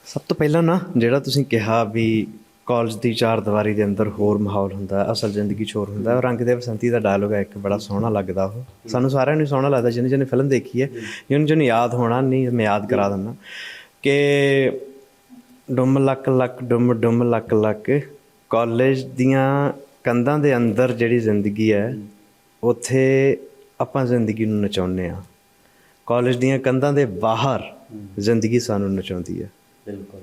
ਸਭ ਤੋਂ ਪਹਿਲਾਂ ਨਾ, ਜਿਹੜਾ ਤੁਸੀਂ ਕਿਹਾ ਵੀ ਕਾਲਜ ਦੀ ਚਾਰ ਦੀਵਾਰੀ ਦੇ ਅੰਦਰ ਹੋਰ ਮਾਹੌਲ ਹੁੰਦਾ, ਅਸਲ ਜ਼ਿੰਦਗੀ 'ਚ ਹੋਰ ਹੁੰਦਾ ਹੈ। ਰੰਗ ਦੇ ਬਸੰਤੀ ਦਾ ਡਾਇਲੋਗ ਹੈ ਇੱਕ ਬੜਾ ਸੋਹਣਾ ਲੱਗਦਾ ਉਹ। ਸਾਨੂੰ ਸਾਰਿਆਂ ਨੂੰ ਸੋਹਣਾ ਲੱਗਦਾ ਜਿਹਨੇ ਜਿਹਨੇ ਫਿਲਮ ਦੇਖੀ ਹੈ ਜਿਹਨੂੰ ਜਿਹਨੂੰ ਯਾਦ ਹੋਣਾ, ਨਹੀਂ, ਮੈਂ ਯਾਦ ਕਰਾ ਦਿੰਦਾ ਕਿ ਡੁੰਮ ਲੱਕ ਲੱਕ ਡੁੰਮ ਡੁੰਮ ਲੱਕ ਲੱਕ। ਕਾਲਜ ਦੀਆਂ ਕੰਧਾਂ ਦੇ ਅੰਦਰ ਜਿਹੜੀ ਜ਼ਿੰਦਗੀ ਹੈ ਉੱਥੇ ਆਪਾਂ ਜ਼ਿੰਦਗੀ ਨੂੰ ਨਚਾਉਂਦੇ ਆ ਕਾਲਜ ਦੀਆਂ ਕੰਧਾਂ ਦੇ ਬਾਹਰ ਜ਼ਿੰਦਗੀ ਸਾਨੂੰ ਨਚਾਉਂਦੀ ਹੈ। ਬਿਲਕੁਲ।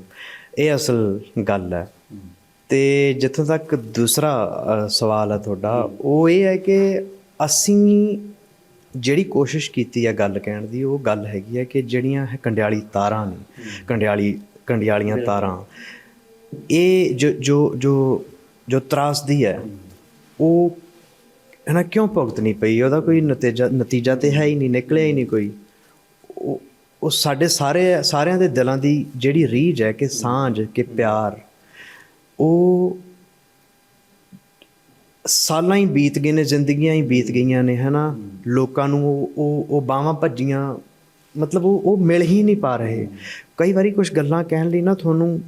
ਇਹ ਅਸਲ ਗੱਲ ਹੈ। ਤੇ ਜਿੱਥੋਂ ਤੱਕ ਦੂਸਰਾ ਸਵਾਲ ਹੈ ਤੁਹਾਡਾ ਉਹ ਇਹ ਹੈ ਕਿ ਅਸੀਂ ਜਿਹੜੀ ਕੋਸ਼ਿਸ਼ ਕੀਤੀ ਹੈ ਗੱਲ ਕਹਿਣ ਦੀ ਉਹ ਗੱਲ ਹੈਗੀ ਹੈ ਕਿ ਜਿਹੜੀਆਂ ਕੰਡਿਆਲੀ ਤਾਰਾਂ ਨੇ ਕੰਡਿਆਲੀ ਕੰਡਿਆਲੀਆਂ ਤਾਰਾਂ। ਇਹ ਜੋ ਜੋ ਜੋ ਜੋ ਤਰਾਸਦੀ ਹੈ ਉਹ ਹੈ ਨਾ ਕਿਉਂ ਭੁਗਤਣੀ ਪਈ? ਉਹਦਾ ਕੋਈ ਨਤੀਜਾ ਨਤੀਜਾ ਤੇ ਹੈ ਹੀ ਨਹੀਂ ਨਿਕਲਿਆ ਹੀ ਨਹੀਂ ਕੋਈ। ਉਹ ਉਹ ਸਾਡੇ ਸਾਰੇ ਸਾਰਿਆਂ ਦੇ ਦਿਲਾਂ ਦੀ ਜਿਹੜੀ ਰੀਝ ਹੈ ਕਿ ਸਾਂਝ ਕਿ ਪਿਆਰ ਉਹ ਸਾਲਾਂ ਹੀ ਬੀਤ ਗਏ ਨੇ ਜ਼ਿੰਦਗੀਆਂ ਹੀ ਬੀਤ ਗਈਆਂ ਨੇ ਹਨਾ। ਲੋਕਾਂ ਨੂੰ ਉਹ ਉਹ ਉਹ ਬਾਹਾਂ ਭੱਜੀਆਂ ਮਤਲਬ ਉਹ ਉਹ ਮਿਲ ਹੀ ਨਹੀਂ ਪਾ ਰਹੇ। ਕਈ ਵਾਰੀ ਕੁਝ ਗੱਲਾਂ ਕਹਿਣ ਲਈ ਨਾ ਤੁਹਾਨੂੰ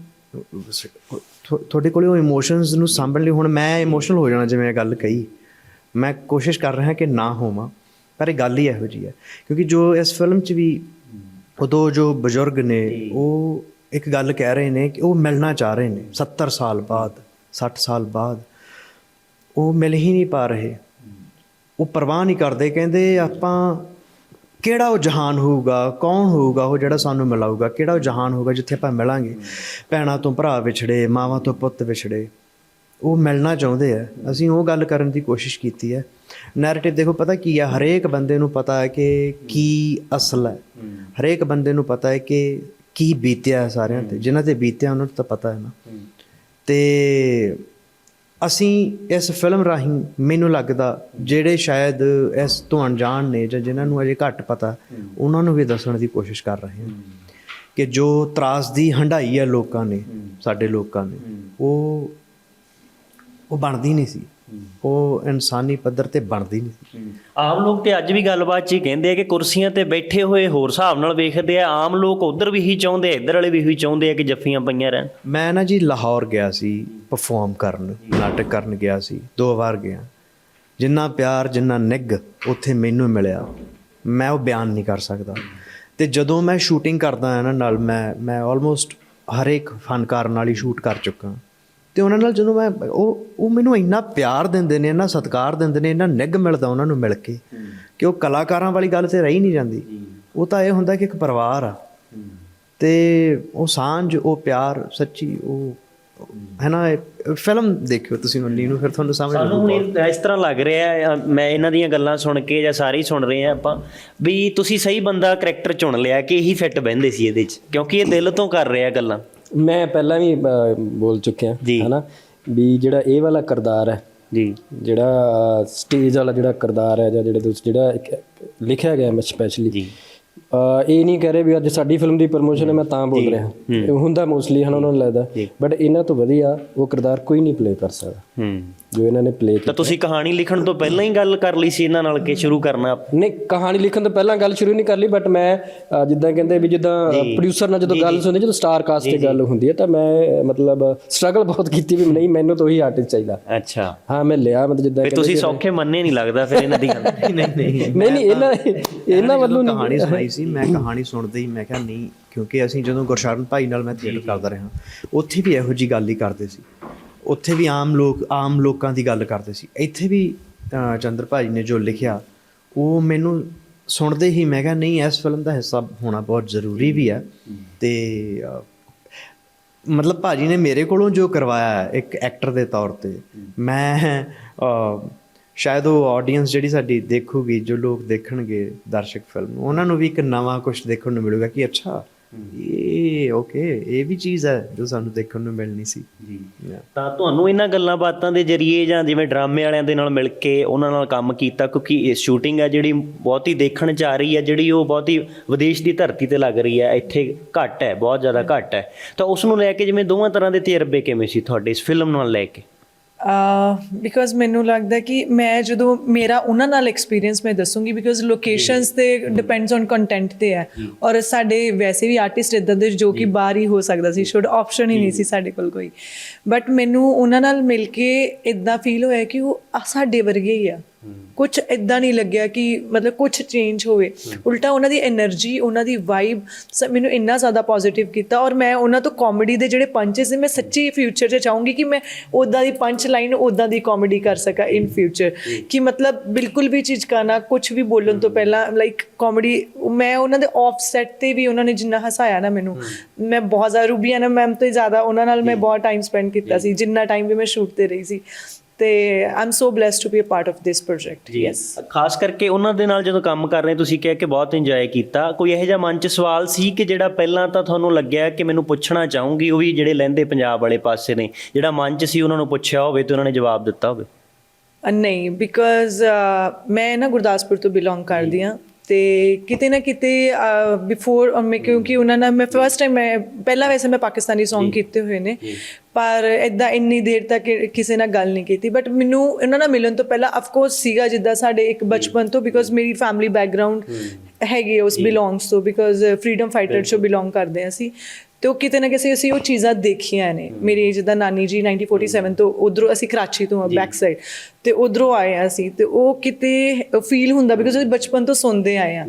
ਤੁਹਾਡੇ ਕੋਲੇ ਉਹ ਇਮੋਸ਼ਨਸ ਨੂੰ ਸਾਂਭਣ ਲਈ ਹੁਣ ਮੈਂ ਇਮੋਸ਼ਨਲ ਹੋ ਜਾਣਾ ਜਿਵੇਂ ਇਹ ਗੱਲ ਕਹੀ। ਮੈਂ ਕੋਸ਼ਿਸ਼ ਕਰ ਰਿਹਾ ਕਿ ਨਾ ਹੋਵਾਂ ਪਰ ਇਹ ਗੱਲ ਹੀ ਇਹੋ ਜੀ ਹੈ। ਕਿਉਂਕਿ ਜੋ ਇਸ ਫਿਲਮ 'ਚ ਵੀ ਉਦੋਂ ਜੋ ਬਜ਼ੁਰਗ ਨੇ ਉਹ ਇੱਕ ਗੱਲ ਕਹਿ ਰਹੇ ਨੇ ਕਿ ਉਹ ਮਿਲਣਾ ਚਾਹ ਰਹੇ ਨੇ। 70 ਸਾਲ ਬਾਅਦ 60 ਸਾਲ ਬਾਅਦ ਉਹ ਮਿਲ ਹੀ ਨਹੀਂ ਪਾ ਰਹੇ। ਉਹ ਪਰਵਾਹ ਨਹੀਂ ਕਰਦੇ। ਕਹਿੰਦੇ ਆਪਾਂ ਕਿਹੜਾ ਉਹ ਜਹਾਨ ਹੋਊਗਾ ਕੌਣ ਹੋਊਗਾ ਉਹ ਜਿਹੜਾ ਸਾਨੂੰ ਮਿਲਾਊਗਾ? ਕਿਹੜਾ ਉਹ ਜਹਾਨ ਹੋਊਗਾ ਜਿੱਥੇ ਆਪਾਂ ਮਿਲਾਂਗੇ? ਭੈਣਾਂ ਤੋਂ ਭਰਾ ਵਿਛੜੇ ਮਾਵਾਂ ਤੋਂ ਪੁੱਤ ਵਿਛੜੇ। ਉਹ ਮਿਲਣਾ ਚਾਹੁੰਦੇ ਆ। ਅਸੀਂ ਉਹ ਗੱਲ ਕਰਨ ਦੀ ਕੋਸ਼ਿਸ਼ ਕੀਤੀ ਹੈ ਨੈਰੇਟਿਵ ਦੇਖੋ ਪਤਾ ਕੀ ਹੈ ਹਰੇਕ ਬੰਦੇ ਨੂੰ ਪਤਾ ਹੈ ਕਿ ਕੀ ਅਸਲ ਹੈ। ਹਰੇਕ ਬੰਦੇ ਨੂੰ ਪਤਾ ਹੈ ਕਿ ਕੀ ਬੀਤਿਆ ਸਾਰਿਆਂ ਤੇ। ਜਿਨ੍ਹਾਂ ਤੇ ਬੀਤਿਆ ਉਹਨਾਂ ਨੂੰ ਤਾਂ ਪਤਾ ਹੈ ਨਾ। ਤੇ ਅਸੀਂ ਇਸ ਫਿਲਮ ਰਾਹੀਂ ਮੈਨੂੰ ਲੱਗਦਾ ਜਿਹੜੇ ਸ਼ਾਇਦ ਇਸ ਤੋਂ ਅਣਜਾਣ ਨੇ ਜਾਂ ਜਿਨ੍ਹਾਂ ਨੂੰ ਅਜੇ ਘੱਟ ਪਤਾ ਉਹਨਾਂ ਨੂੰ ਵੀ ਦੱਸਣ ਦੀ ਕੋਸ਼ਿਸ਼ ਕਰ ਰਹੇ ਹਾਂ। ਕਿ ਜੋ ਤਰਾਸਦੀ ਹੰਡਾਈ ਹੈ ਲੋਕਾਂ ਨੇ ਸਾਡੇ ਲੋਕਾਂ ਨੇ ਉਹ ਉਹ ਬਣਦੀ ਨਹੀਂ ਸੀ। ਉਹ ਇਨਸਾਨੀ ਪੱਧਰ ਤੇ ਬਣਦੀ ਨਹੀਂ ਸੀ। ਆਮ ਲੋਕ ਤੇ ਅੱਜ ਵੀ ਗੱਲਬਾਤ 'ਚ ਹੀ ਕਹਿੰਦੇ ਆ ਕਿ ਕੁਰਸੀਆਂ ਤੇ ਬੈਠੇ ਹੋਏ ਹੋਰ ਹਿਸਾਬ ਨਾਲ ਵੇਖਦੇ ਆ। ਆਮ ਲੋਕ ਉਧਰ ਵੀ ਹੀ ਚਾਹੁੰਦੇ ਆ ਇੱਧਰ ਵਾਲੇ ਵੀ ਹੀ ਚਾਹੁੰਦੇ ਆ ਕਿ ਜੱਫੀਆਂ ਪਈਆਂ ਰਹਿਣ। ਮੈਂ ਨਾ ਜੀ ਲਾਹੌਰ ਗਿਆ ਸੀ ਪਰਫਾਰਮ ਕਰਨ ਨਾਟਕ ਕਰਨ ਗਿਆ ਸੀ ਦੋ ਵਾਰ ਗਿਆ। ਜਿੰਨਾ ਪਿਆਰ ਜਿੰਨਾ ਨਿੱਘ ਉੱਥੇ ਮੈਨੂੰ ਮਿਲਿਆ ਮੈਂ ਉਹ ਬਿਆਨ ਨਹੀਂ ਕਰ ਸਕਦਾ। ਤੇ ਜਦੋਂ ਮੈਂ ਸ਼ੂਟਿੰਗ ਕਰਦਾ ਹਾਂ ਨਾ ਨਾਲ ਮੈਂ ਮੈਂ ਆਲਮੋਸਟ ਹਰ ਇੱਕ ਫਨਕਾਰ ਨਾਲ ਹੀ ਸ਼ੂਟ ਕਰ ਚੁੱਕਾ। ਤੇ ਉਹਨਾਂ ਨਾਲ ਜਦੋਂ ਮੈਂ ਉਹ ਉਹ ਮੈਨੂੰ ਇੰਨਾ ਪਿਆਰ ਦਿੰਦੇ ਨੇ ਇੰਨਾ ਸਤਿਕਾਰ ਦਿੰਦੇ ਨੇ ਇੰਨਾ ਨਿੱਘ ਮਿਲਦਾ ਉਹਨਾਂ ਨੂੰ ਮਿਲ ਕੇ ਕਿ ਉਹ ਕਲਾਕਾਰਾਂ ਵਾਲੀ ਗੱਲ ਤੇ ਰਹੀ ਨਹੀਂ ਜਾਂਦੀ। ਉਹ ਤਾਂ ਇਹ ਹੁੰਦਾ ਕਿ ਇੱਕ ਪਰਿਵਾਰ ਆ। ਤੇ ਉਹ ਸਾਂਝ ਉਹ ਪਿਆਰ ਸੱਚੀ ਉਹ ਹੈ ਨਾ ਫਿਲਮ ਦੇਖਿਓ ਤੁਸੀਂ ਮੰਨੀ ਨੂੰ ਫਿਰ ਤੁਹਾਨੂੰ ਸਮਝ ਸਾਨੂੰ ਹੁਣ ਇਸ ਤਰ੍ਹਾਂ ਲੱਗ ਰਿਹਾ ਮੈਂ ਇਹਨਾਂ ਦੀਆਂ ਗੱਲਾਂ ਸੁਣ ਕੇ ਜਾਂ ਸਾਰੇ ਸੁਣ ਰਹੇ ਆ ਆਪਾਂ ਵੀ ਤੁਸੀਂ ਸਹੀ ਬੰਦਾ ਕਰੈਕਟਰ ਚੁਣ ਲਿਆ ਕਿ ਇਹੀ ਫਿੱਟ ਬਹਿੰਦੇ ਸੀ ਇਹਦੇ 'ਚ ਕਿਉਂਕਿ ਇਹ ਦਿਲ ਤੋਂ ਕਰ ਰਿਹਾ ਗੱਲਾਂ। ਮੈਂ ਪਹਿਲਾਂ ਵੀ ਬੋਲ ਚੁੱਕਿਆ ਜੀ। ਹਨਾ? ਵੀ ਜਿਹੜਾ ਇਹ ਵਾਲਾ ਕਿਰਦਾਰ ਹੈ ਜੀ। ਜਿਹੜਾ ਸਟੇਜ ਵਾਲਾ ਜਿਹੜਾ ਕਿਰਦਾਰ ਹੈ ਜਾਂ ਜਿਹੜੇ ਤੁਸੀਂ ਜਿਹੜਾ ਇੱਕ ਲਿਖਿਆ ਗਿਆ ਮੈਂ ਸਪੈਸ਼ਲੀ ਜੀ। ਇਹ ਨਹੀਂ ਕਹਿ ਰਹੇ ਵੀ ਅੱਜ ਸਾਡੀ ਫਿਲਮ ਦੀ ਪ੍ਰੋਮੋਸ਼ਨ ਹੈ ਮੈਂ ਤਾਂ ਬੋਲ ਰਿਹਾ। ਇਹ ਹੁੰਦਾ ਮੋਸਟਲੀ ਹਨ ਉਹਨਾਂ ਨੂੰ ਲੱਗਦਾ। ਬਟ ਇਹਨਾਂ ਤੋਂ ਵਧੀਆ ਉਹ ਕਿਰਦਾਰ ਕੋਈ ਨਹੀਂ ਪਲੇ ਕਰ ਸਕਦਾ। ਜੋ ਇਹਨਾਂ ਨੇ ਪਲੇ ਤਾਂ ਤੁਸੀਂ ਕਹਾਣੀ ਲਿਖਣ ਤੋਂ ਪਹਿਲਾਂ ਹੀ ਗੱਲ ਕਰ ਲਈ ਸੀ ਇਹਨਾਂ ਨਾਲ ਕਿ ਸ਼ੁਰੂ ਕਰਨਾ? ਨਹੀਂ ਕਹਾਣੀ ਲਿਖਣ ਤੋਂ ਪਹਿਲਾਂ ਗੱਲ ਸ਼ੁਰੂ ਨਹੀਂ ਕਰ ਲਈ ਬਟ ਮੈਂ ਜਿੱਦਾਂ ਕਹਿੰਦੇ ਵੀ ਜਿੱਦਾਂ ਪ੍ਰੋਡਿਊਸਰ ਨਾਲ ਜਦੋਂ ਗੱਲ ਹੁੰਦੀ ਜਦੋਂ ਸਟਾਰ ਕਾਸਟ ਤੇ ਗੱਲ ਹੁੰਦੀ ਹੈ ਤਾਂ ਮੈਂ ਮਤਲਬ ਸਟਰਗਲ ਬਹੁਤ ਕੀਤੀ ਵੀ ਨਹੀਂ ਮੈਨੂੰ ਤਾਂ ਉਹੀ ਆਰਟਿਸਟ ਚਾਹੀਦਾ। ਅੱਛਾ। ਹਾਂ ਮੈਂ ਲਿਆ ਮਤਲਬ ਜਿੱਦਾਂ ਤੁਸੀਂ ਸੌਖੇ ਮੰਨੇ ਨਹੀਂ ਲੱਗਦਾ ਫਿਰ ਇਹਨਾਂ ਦੀ ਗੱਲ। ਨਹੀਂ ਨਹੀਂ। ਨਹੀਂ ਨਹੀਂ ਇਹਨਾਂ ਇਹਨਾਂ ਵੱਲੋਂ ਨਹੀਂ। ਕਹਾਣੀ ਸੁਣਾਈ ਸੀ ਮੈਂ ਕਹਾਣੀ ਸੁਣਦੇ ਹੀ ਮੈਂ ਕਿਹਾ ਨਹੀਂ ਕਿਉਂਕਿ ਅਸੀਂ ਜਦੋਂ ਗੁਰਸ਼ਰਨ ਭਾਈ ਨਾਲ ਮੈਂ ਥੀਏਟਰ ਕਰਦਾ ਰਿਹਾ ਉੱਥੇ ਵੀ ਇਹੋ ਜੀ ਗੱਲ ਹੀ ਕਰਦੇ ਸੀ। ਉੱਥੇ ਵੀ ਆਮ ਲੋਕ ਆਮ ਲੋਕਾਂ ਦੀ ਗੱਲ ਕਰਦੇ ਸੀ। ਇੱਥੇ ਵੀ ਚੰਦਰ ਭਾਈ ਨੇ ਜੋ ਲਿਖਿਆ ਉਹ ਮੈਨੂੰ ਸੁਣਦੇ ਹੀ ਮੈਂ ਕਿਹਾ ਨਹੀਂ ਇਸ ਫਿਲਮ ਦਾ ਹਿੱਸਾ ਹੋਣਾ ਬਹੁਤ ਜ਼ਰੂਰੀ ਵੀ ਹੈ। ਤੇ ਮਤਲਬ ਭਾਜੀ ਨੇ ਮੇਰੇ ਕੋਲੋਂ ਜੋ ਕਰਵਾਇਆ ਇੱਕ ਐਕਟਰ ਦੇ ਤੌਰ ਤੇ ਮੈਂ ਸ਼ਾਇਦ ਉਹ ਆਡੀਅנס ਜਿਹੜੀ ਸਾਡੀ ਦੇਖੂਗੀ ਜੋ ਲੋਕ ਦੇਖਣਗੇ ਦਰਸ਼ਕ ਫਿਲਮ ਉਹਨਾਂ ਨੂੰ ਵੀ ਇੱਕ ਨਵਾਂ ਕੁਝ ਦੇਖਣ ਨੂੰ ਮਿਲੂਗਾ ਕਿ ਅੱਛਾ ਇਹ ਓਕੇ ਇਹ ਵੀ ਚੀਜ਼ ਹੈ ਜੋ ਸਾਨੂੰ ਦੇਖਣ ਨੂੰ ਮਿਲਣੀ ਸੀ। ਜੀ। ਤਾਂ ਤੁਹਾਨੂੰ ਇਹਨਾਂ ਗੱਲਾਂ ਬਾਤਾਂ ਦੇ ਜ਼ਰੀਏ ਜਾਂ ਜਿਵੇਂ ਡਰਾਮੇ ਵਾਲਿਆਂ ਦੇ ਨਾਲ ਮਿਲ ਕੇ ਉਹਨਾਂ ਨਾਲ ਕੰਮ ਕੀਤਾ ਕਿਉਂਕਿ ਇਹ ਸ਼ੂਟਿੰਗ ਹੈ ਜਿਹੜੀ ਬਹੁਤੀ ਦੇਖਣ ਚ ਆ ਰਹੀ ਹੈ ਜਿਹੜੀ ਉਹ ਬਹੁਤੀ ਵਿਦੇਸ਼ ਦੀ ਧਰਤੀ ਤੇ ਲੱਗ ਰਹੀ ਹੈ ਇੱਥੇ ਘੱਟ ਹੈ ਬਹੁਤ ਜ਼ਿਆਦਾ ਘੱਟ ਹੈ। ਤਾਂ ਉਸ ਨੂੰ ਲੈ ਕੇ ਜਿਵੇਂ ਦੋਵਾਂ ਤਰ੍ਹਾਂ ਦੇ ਤਜਰਬੇ ਕਿਵੇਂ ਸੀ ਤੁਹਾਡੇ ਇਸ ਫਿਲਮ ਨਾਲ ਲੈ ਕੇ? ਬਿਕਾਜ਼ ਮੈਨੂੰ ਲੱਗਦਾ ਕਿ ਮੈਂ ਜਦੋਂ ਮੇਰਾ ਉਹਨਾਂ ਨਾਲ ਐਕਸਪੀਰੀਅੰਸ ਮੈਂ ਦੱਸੂੰਗੀ ਬਿਕਾਜ਼ ਲੋਕੇਸ਼ਨਸ ਤੇ ਡਿਪੈਂਡਸ ਔਨ ਕੰਟੈਂਟ ਤੇ ਹੈ। ਔਰ ਸਾਡੇ ਵੈਸੇ ਵੀ ਆਰਟਿਸਟ ਇਦਾਂ ਦੇ ਜੋ ਕਿ ਬਾਹਰ ਹੀ ਹੋ ਸਕਦਾ ਸੀ ਸ਼ੁੱਡ ਆਪਸ਼ਨ ਹੀ ਨਹੀਂ ਸੀ ਸਾਡੇ ਕੋਲ ਕੋਈ। ਬਟ ਮੈਨੂੰ ਉਹਨਾਂ ਨਾਲ ਮਿਲ ਕੇ ਇਦਾਂ ਫੀਲ ਹੋਇਆ ਕਿ ਉਹ ਸਾਡੇ ਵਰਗੇ ਹੀ ਆ। ਕੁਝ ਇਦਾਂ ਨਹੀਂ ਲੱਗਿਆ ਕਿ ਮਤਲਬ ਕੁਝ ਚੇਂਜ ਹੋਵੇ। ਉਲਟਾ ਉਹਨਾਂ ਦੀ એનર્ਜੀ ਉਹਨਾਂ ਦੀ ਵਾਈਬ ਮੈਨੂੰ ਇੰਨਾ ਜ਼ਿਆਦਾ ਪੋਜ਼ਿਟਿਵ ਕੀਤਾ ਔਰ ਮੈਂ ਉਹਨਾਂ ਤੋਂ ਕਾਮੇਡੀ ਦੇ ਜਿਹੜੇ ਪੰਚਸ ਸੀ ਮੈਂ ਸੱਚੀ ਫਿਊਚਰ 'ਚ ਚਾਹੂੰਗੀ ਕਿ ਮੈਂ ਉਦਾਂ ਦੀ ਪੰਚ ਲਾਈਨ ਉਦਾਂ ਦੀ ਕਾਮੇਡੀ ਕਰ ਸਕਾਂ ਇਨ ਫਿਊਚਰ ਕਿ ਮਤਲਬ ਬਿਲਕੁਲ ਵੀ ਚੀਜ਼ ਕਾਣਾ ਕੁਝ ਵੀ ਬੋਲਣ ਤੋਂ ਪਹਿਲਾਂ ਲਾਈਕ ਕਾਮੇਡੀ ਮੈਂ ਉਹਨਾਂ ਦੇ ਆਫ ਸੈਟ ਤੇ ਵੀ ਉਹਨਾਂ ਨੇ ਜਿੰਨਾ ਹਸਾਇਆ ਨਾ ਮੈਨੂੰ। ਮੈਂ ਬਹੁਤ ਜ਼ਿਆਦਾ ਰੂਬੀਆਨਾ ਮੈਮ ਤੋਂ ਹੀ ਜ਼ਿਆਦਾ ਉਹਨਾਂ ਨਾਲ ਮੈਂ ਬਹੁਤ ਟਾਈਮ ਸਪੈਂਡ ਕੀਤਾ ਸੀ ਜਿੰਨਾ ਟਾਈਮ ਵੀ ਮੈਂ ਸ਼ੂਟ ਤੇ ਰਹੀ ਸੀ। ਤੇ I am so blessed to be a part of this project yes ਖਾਸ ਕਰਕੇ ਉਹਨਾਂ ਦੇ ਨਾਲ ਜਦੋਂ ਕੰਮ ਕਰ ਰਹੇ ਤੁਸੀਂ ਕਿਹਾ ਕਿ ਬਹੁਤ ਇੰਜੋਏ ਕੀਤਾ। ਕੋਈ ਇਹੋ ਜਿਹਾ ਮਨ ਚ ਸਵਾਲ ਸੀ ਕਿ ਜਿਹੜਾ ਪਹਿਲਾਂ ਤਾਂ ਤੁਹਾਨੂੰ ਲੱਗਿਆ ਕਿ ਮੈਨੂੰ ਪੁੱਛਣਾ ਚਾਹੂੰਗੀ ਉਹ ਵੀ ਜਿਹੜੇ ਲਹਿੰਦੇ ਪੰਜਾਬ ਵਾਲੇ ਪਾਸੇ ਨੇ ਜਿਹੜਾ ਮਨ ਚ ਸੀ ਉਹਨਾਂ ਨੂੰ ਪੁੱਛਿਆ ਹੋਵੇ ਤੇ ਉਹਨਾਂ ਨੇ ਜਵਾਬ ਦਿੱਤਾ ਹੋਵੇ? ਨਹੀਂ ਬਿਕਾਜ਼ ਮੈਂ ਨਾ ਗੁਰਦਾਸਪੁਰ ਤੋਂ ਬਿਲੋਂਗ ਕਰਦੀ ਹਾਂ। ਤੇ ਕਿਤੇ ਨਾ ਕਿਤੇ ਬਿਫੋਰ ਮੈਂ ਕਿਉਂਕਿ ਉਹਨਾਂ ਨਾਲ ਮੈਂ ਫਰਸਟ ਟਾਈਮ ਮੈਂ ਪਹਿਲਾਂ ਵੈਸੇ ਮੈਂ ਪਾਕਿਸਤਾਨੀ Song ਕੀਤੇ ਹੋਏ ਨੇ ਪਰ ਇਦਾਂ ਇੰਨੀ ਦੇਰ ਤੱਕ ਕਿਸੇ ਨਾਲ ਗੱਲ ਨਹੀਂ ਕੀਤੀ। ਬਟ ਮੈਨੂੰ ਉਹਨਾਂ ਨਾਲ ਮਿਲਣ ਤੋਂ ਪਹਿਲਾਂ ਆਫ ਕੋਰਸ ਸੀਗਾ ਜਿੱਦਾਂ ਸਾਡੇ ਇੱਕ ਬਚਪਨ ਤੋਂ ਬਿਕੋਜ਼ ਮੇਰੀ ਫੈਮਿਲੀ ਬੈਕਗ੍ਰਾਉਂਡ ਹੈਗੀ ਹੈ ਉਸ ਬਿਲੋਂਗਸ ਤੋਂ ਬਿਕੋਜ਼ ਫਰੀडम ਫਾਈਟਰ ਚੋਂ ਬਿਲੋਂਗ ਕਰਦੇ ਅਸੀਂ। ਤੇ ਉਹ ਕਿਤੇ ਨਾ ਕਿਸੇ ਅਸੀਂ ਉਹ ਚੀਜ਼ਾਂ ਦੇਖੀਆਂ ਨੇ। ਮੇਰੀ ਜਿੱਦਾਂ ਨਾਨੀ ਜੀ 1947 ਤੋਂ ਉਧਰੋਂ ਅਸੀਂ ਕਰਾਚੀ ਤੋਂ ਬੈਕ ਸਾਈਡ ਤੇ ਉਧਰੋਂ ਆਏ ਆ ਅਸੀਂ ਤੇ ਉਹ ਕਿਤੇ ਫੀਲ ਹੁੰਦਾ ਬਿਕੋਜ਼ ਅਸੀਂ ਬਚਪਨ ਤੋਂ ਸੁਣਦੇ ਆਏ ਆ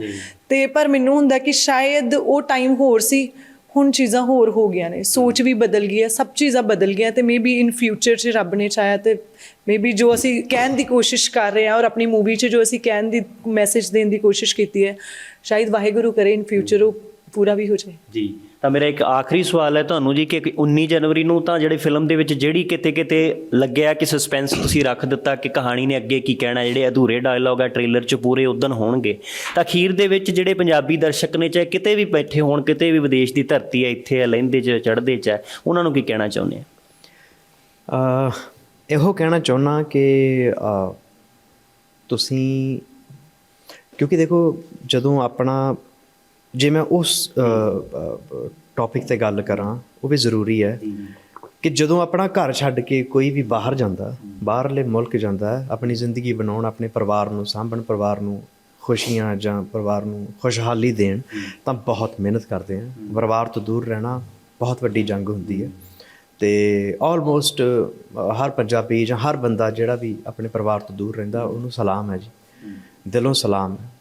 ਤੇ ਪਰ ਮੈਨੂੰ ਹੁੰਦਾ ਕਿ ਸ਼ਾਇਦ ਉਹ ਟਾਈਮ ਹੋਰ ਸੀ ਹੁਣ ਚੀਜ਼ਾਂ ਹੋਰ ਹੋ ਗਈਆਂ ਨੇ। ਸੋਚ ਵੀ ਬਦਲ ਗਈ ਹੈ ਸਭ ਚੀਜ਼ਾਂ ਬਦਲ ਗਈਆਂ ਤੇ ਮੇਬੀ ਇਨ ਫਿਊਚਰ 'ਚ ਰੱਬ ਨੇ ਚਾਹਿਆ ਤੇ ਮੇਬੀ ਜੋ ਅਸੀਂ ਕਹਿਣ ਦੀ ਕੋਸ਼ਿਸ਼ ਕਰ ਰਹੇ ਹਾਂ ਔਰ ਆਪਣੀ ਮੂਵੀ 'ਚ ਜੋ ਅਸੀਂ ਕਹਿਣ ਦੀ ਮੈਸੇਜ ਦੇਣ ਦੀ ਕੋਸ਼ਿਸ਼ ਕੀਤੀ ਹੈ ਸ਼ਾਇਦ ਵਾਹਿਗੁਰੂ ਕਰੇ ਇਨ ਫਿਊਚਰ ਉਹ ਪੂਰਾ ਵੀ ਹੋ ਜਾਏ। ਜੀ। ਤਾਂ ਮੇਰਾ ਇੱਕ ਆਖਰੀ ਸਵਾਲ ਹੈ ਤੁਹਾਨੂੰ ਜੀ ਕਿ 19 ਜਨਵਰੀ ਨੂੰ ਤਾਂ ਜਿਹੜੇ ਫਿਲਮ ਦੇ ਵਿੱਚ ਜਿਹੜੀ ਕਿਤੇ ਕਿਤੇ ਲੱਗਿਆ ਕਿ ਸਸਪੈਂਸ ਤੁਸੀਂ ਰੱਖ ਦਿੱਤਾ ਕਿ ਕਹਾਣੀ ਨੇ ਅੱਗੇ ਕੀ ਕਹਿਣਾ, ਜਿਹੜੇ ਅਧੂਰੇ ਡਾਇਲੌਗ ਆ ਟ੍ਰੇਲਰ 'ਚ ਪੂਰੇ ਉਦਣ ਹੋਣਗੇ, ਤਾਂ ਅਖੀਰ ਦੇ ਵਿੱਚ ਜਿਹੜੇ ਪੰਜਾਬੀ ਦਰਸ਼ਕ ਨੇ ਚਾਹੇ ਕਿਤੇ ਵੀ ਬੈਠੇ ਹੋਣ, ਕਿਤੇ ਵੀ ਵਿਦੇਸ਼ ਦੀ ਧਰਤੀ ਹੈ, ਇੱਥੇ ਹੈ ਲੈਂਦੇ 'ਚ, ਚੜ੍ਹਦੇ 'ਚ ਹੈ, ਉਹਨਾਂ ਨੂੰ ਕੀ ਕਹਿਣਾ ਚਾਹੁੰਦੇ ਆ? ਇਹੋ ਕਹਿਣਾ ਚਾਹੁੰਦਾ ਕਿ ਤੁਸੀਂ, ਕਿਉਂਕਿ ਦੇਖੋ ਜਦੋਂ ਆਪਣਾ ਜੇ ਮੈਂ ਉਸ ਟੌਪਿਕ ਤੇ ਗੱਲ ਕਰਾਂ, ਉਹ ਵੀ ਜ਼ਰੂਰੀ ਹੈ ਕਿ ਜਦੋਂ ਆਪਣਾ ਘਰ ਛੱਡ ਕੇ ਕੋਈ ਵੀ ਬਾਹਰ ਜਾਂਦਾ, ਬਾਹਰਲੇ ਮੁਲਕ ਜਾਂਦਾ, ਆਪਣੀ ਜ਼ਿੰਦਗੀ ਬਣਾਉਣ, ਆਪਣੇ ਪਰਿਵਾਰ ਨੂੰ, ਸਾਂਭਣ ਪਰਿਵਾਰ ਨੂੰ ਖੁਸ਼ੀਆਂ ਜਾਂ ਪਰਿਵਾਰ ਨੂੰ ਖੁਸ਼ਹਾਲੀ ਦੇਣ, ਤਾਂ ਬਹੁਤ ਮਿਹਨਤ ਕਰਦੇ ਆ। ਪਰਿਵਾਰ ਤੋਂ ਦੂਰ ਰਹਿਣਾ ਬਹੁਤ ਵੱਡੀ ਜੰਗ ਹੁੰਦੀ ਹੈ। ਤੇ ਆਲਮੋਸਟ ਹਰ ਪੰਜਾਬੀ ਜਾਂ ਹਰ ਬੰਦਾ ਜਿਹੜਾ ਵੀ ਆਪਣੇ ਪਰਿਵਾਰ ਤੋਂ ਦੂਰ ਰਹਿੰਦਾ, ਉਹਨੂੰ ਸਲਾਮ ਹੈ ਜੀ। ਦਿਲੋਂ ਸਲਾਮ ਹੈ।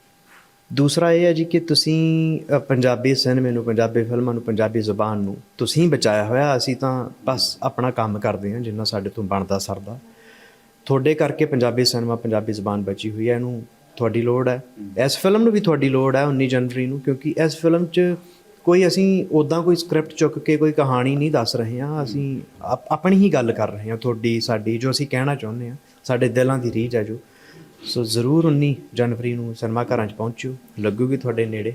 ਦੂਸਰਾ ਇਹ ਹੈ ਜੀ ਕਿ ਤੁਸੀਂ ਅ, ਪੰਜਾਬੀ ਸਿਨੇਮੇ ਨੂੰ ਪੰਜਾਬੀ ਫਿਲਮਾਂ ਨੂੰ ਪੰਜਾਬੀ ਜ਼ੁਬਾਨ ਨੂੰ ਤੁਸੀਂ ਬਚਾਇਆ ਹੋਇਆ ਅਸੀਂ ਤਾਂ ਬਸ ਆਪਣਾ ਕੰਮ ਕਰਦੇ ਹਾਂ ਜਿੰਨਾ ਸਾਡੇ ਤੋਂ ਬਣਦਾ ਸਰਦਾ। ਤੁਹਾਡੇ ਕਰਕੇ ਪੰਜਾਬੀ ਸਿਨੇਮਾ ਪੰਜਾਬੀ ਜ਼ੁਬਾਨ ਬਚੀ ਹੋਈ ਹੈ ਇਹਨੂੰ ਤੁਹਾਡੀ ਲੋੜ ਹੈ। ਇਸ ਫਿਲਮ ਨੂੰ ਵੀ ਤੁਹਾਡੀ ਲੋੜ ਹੈ 19 ਜਨਵਰੀ ਨੂੰ ਕਿਉਂਕਿ ਇਸ ਫਿਲਮ 'ਚ ਕੋਈ ਅਸੀਂ ਉਦਾਂ ਕੋਈ ਸਕ੍ਰਿਪਟ ਚੁੱਕ ਕੇ ਕੋਈ ਕਹਾਣੀ ਨਹੀਂ ਦੱਸ ਰਹੇ ਹਾਂ ਅਸੀਂ ਆਪ- ਆਪਣੀ ਹੀ ਗੱਲ ਕਰ ਰਹੇ ਹਾਂ ਤੁਹਾਡੀ ਸਾਡੀ ਜੋ ਅਸੀਂ ਕਹਿਣਾ ਚਾਹੁੰਦੇ ਹਾਂ ਸਾਡੇ ਦਿਲਾਂ ਦੀ ਰੀਝ ਹੈ ਜੋ। ਸੋ ਜ਼ਰੂਰ 19 ਜਨਵਰੀ ਨੂੰ ਸਿਨੇਮਾ ਘਰਾਂ 'ਚ ਪਹੁੰਚਿਓ। ਲੱਗੂਗੀ ਤੁਹਾਡੇ ਨੇੜੇ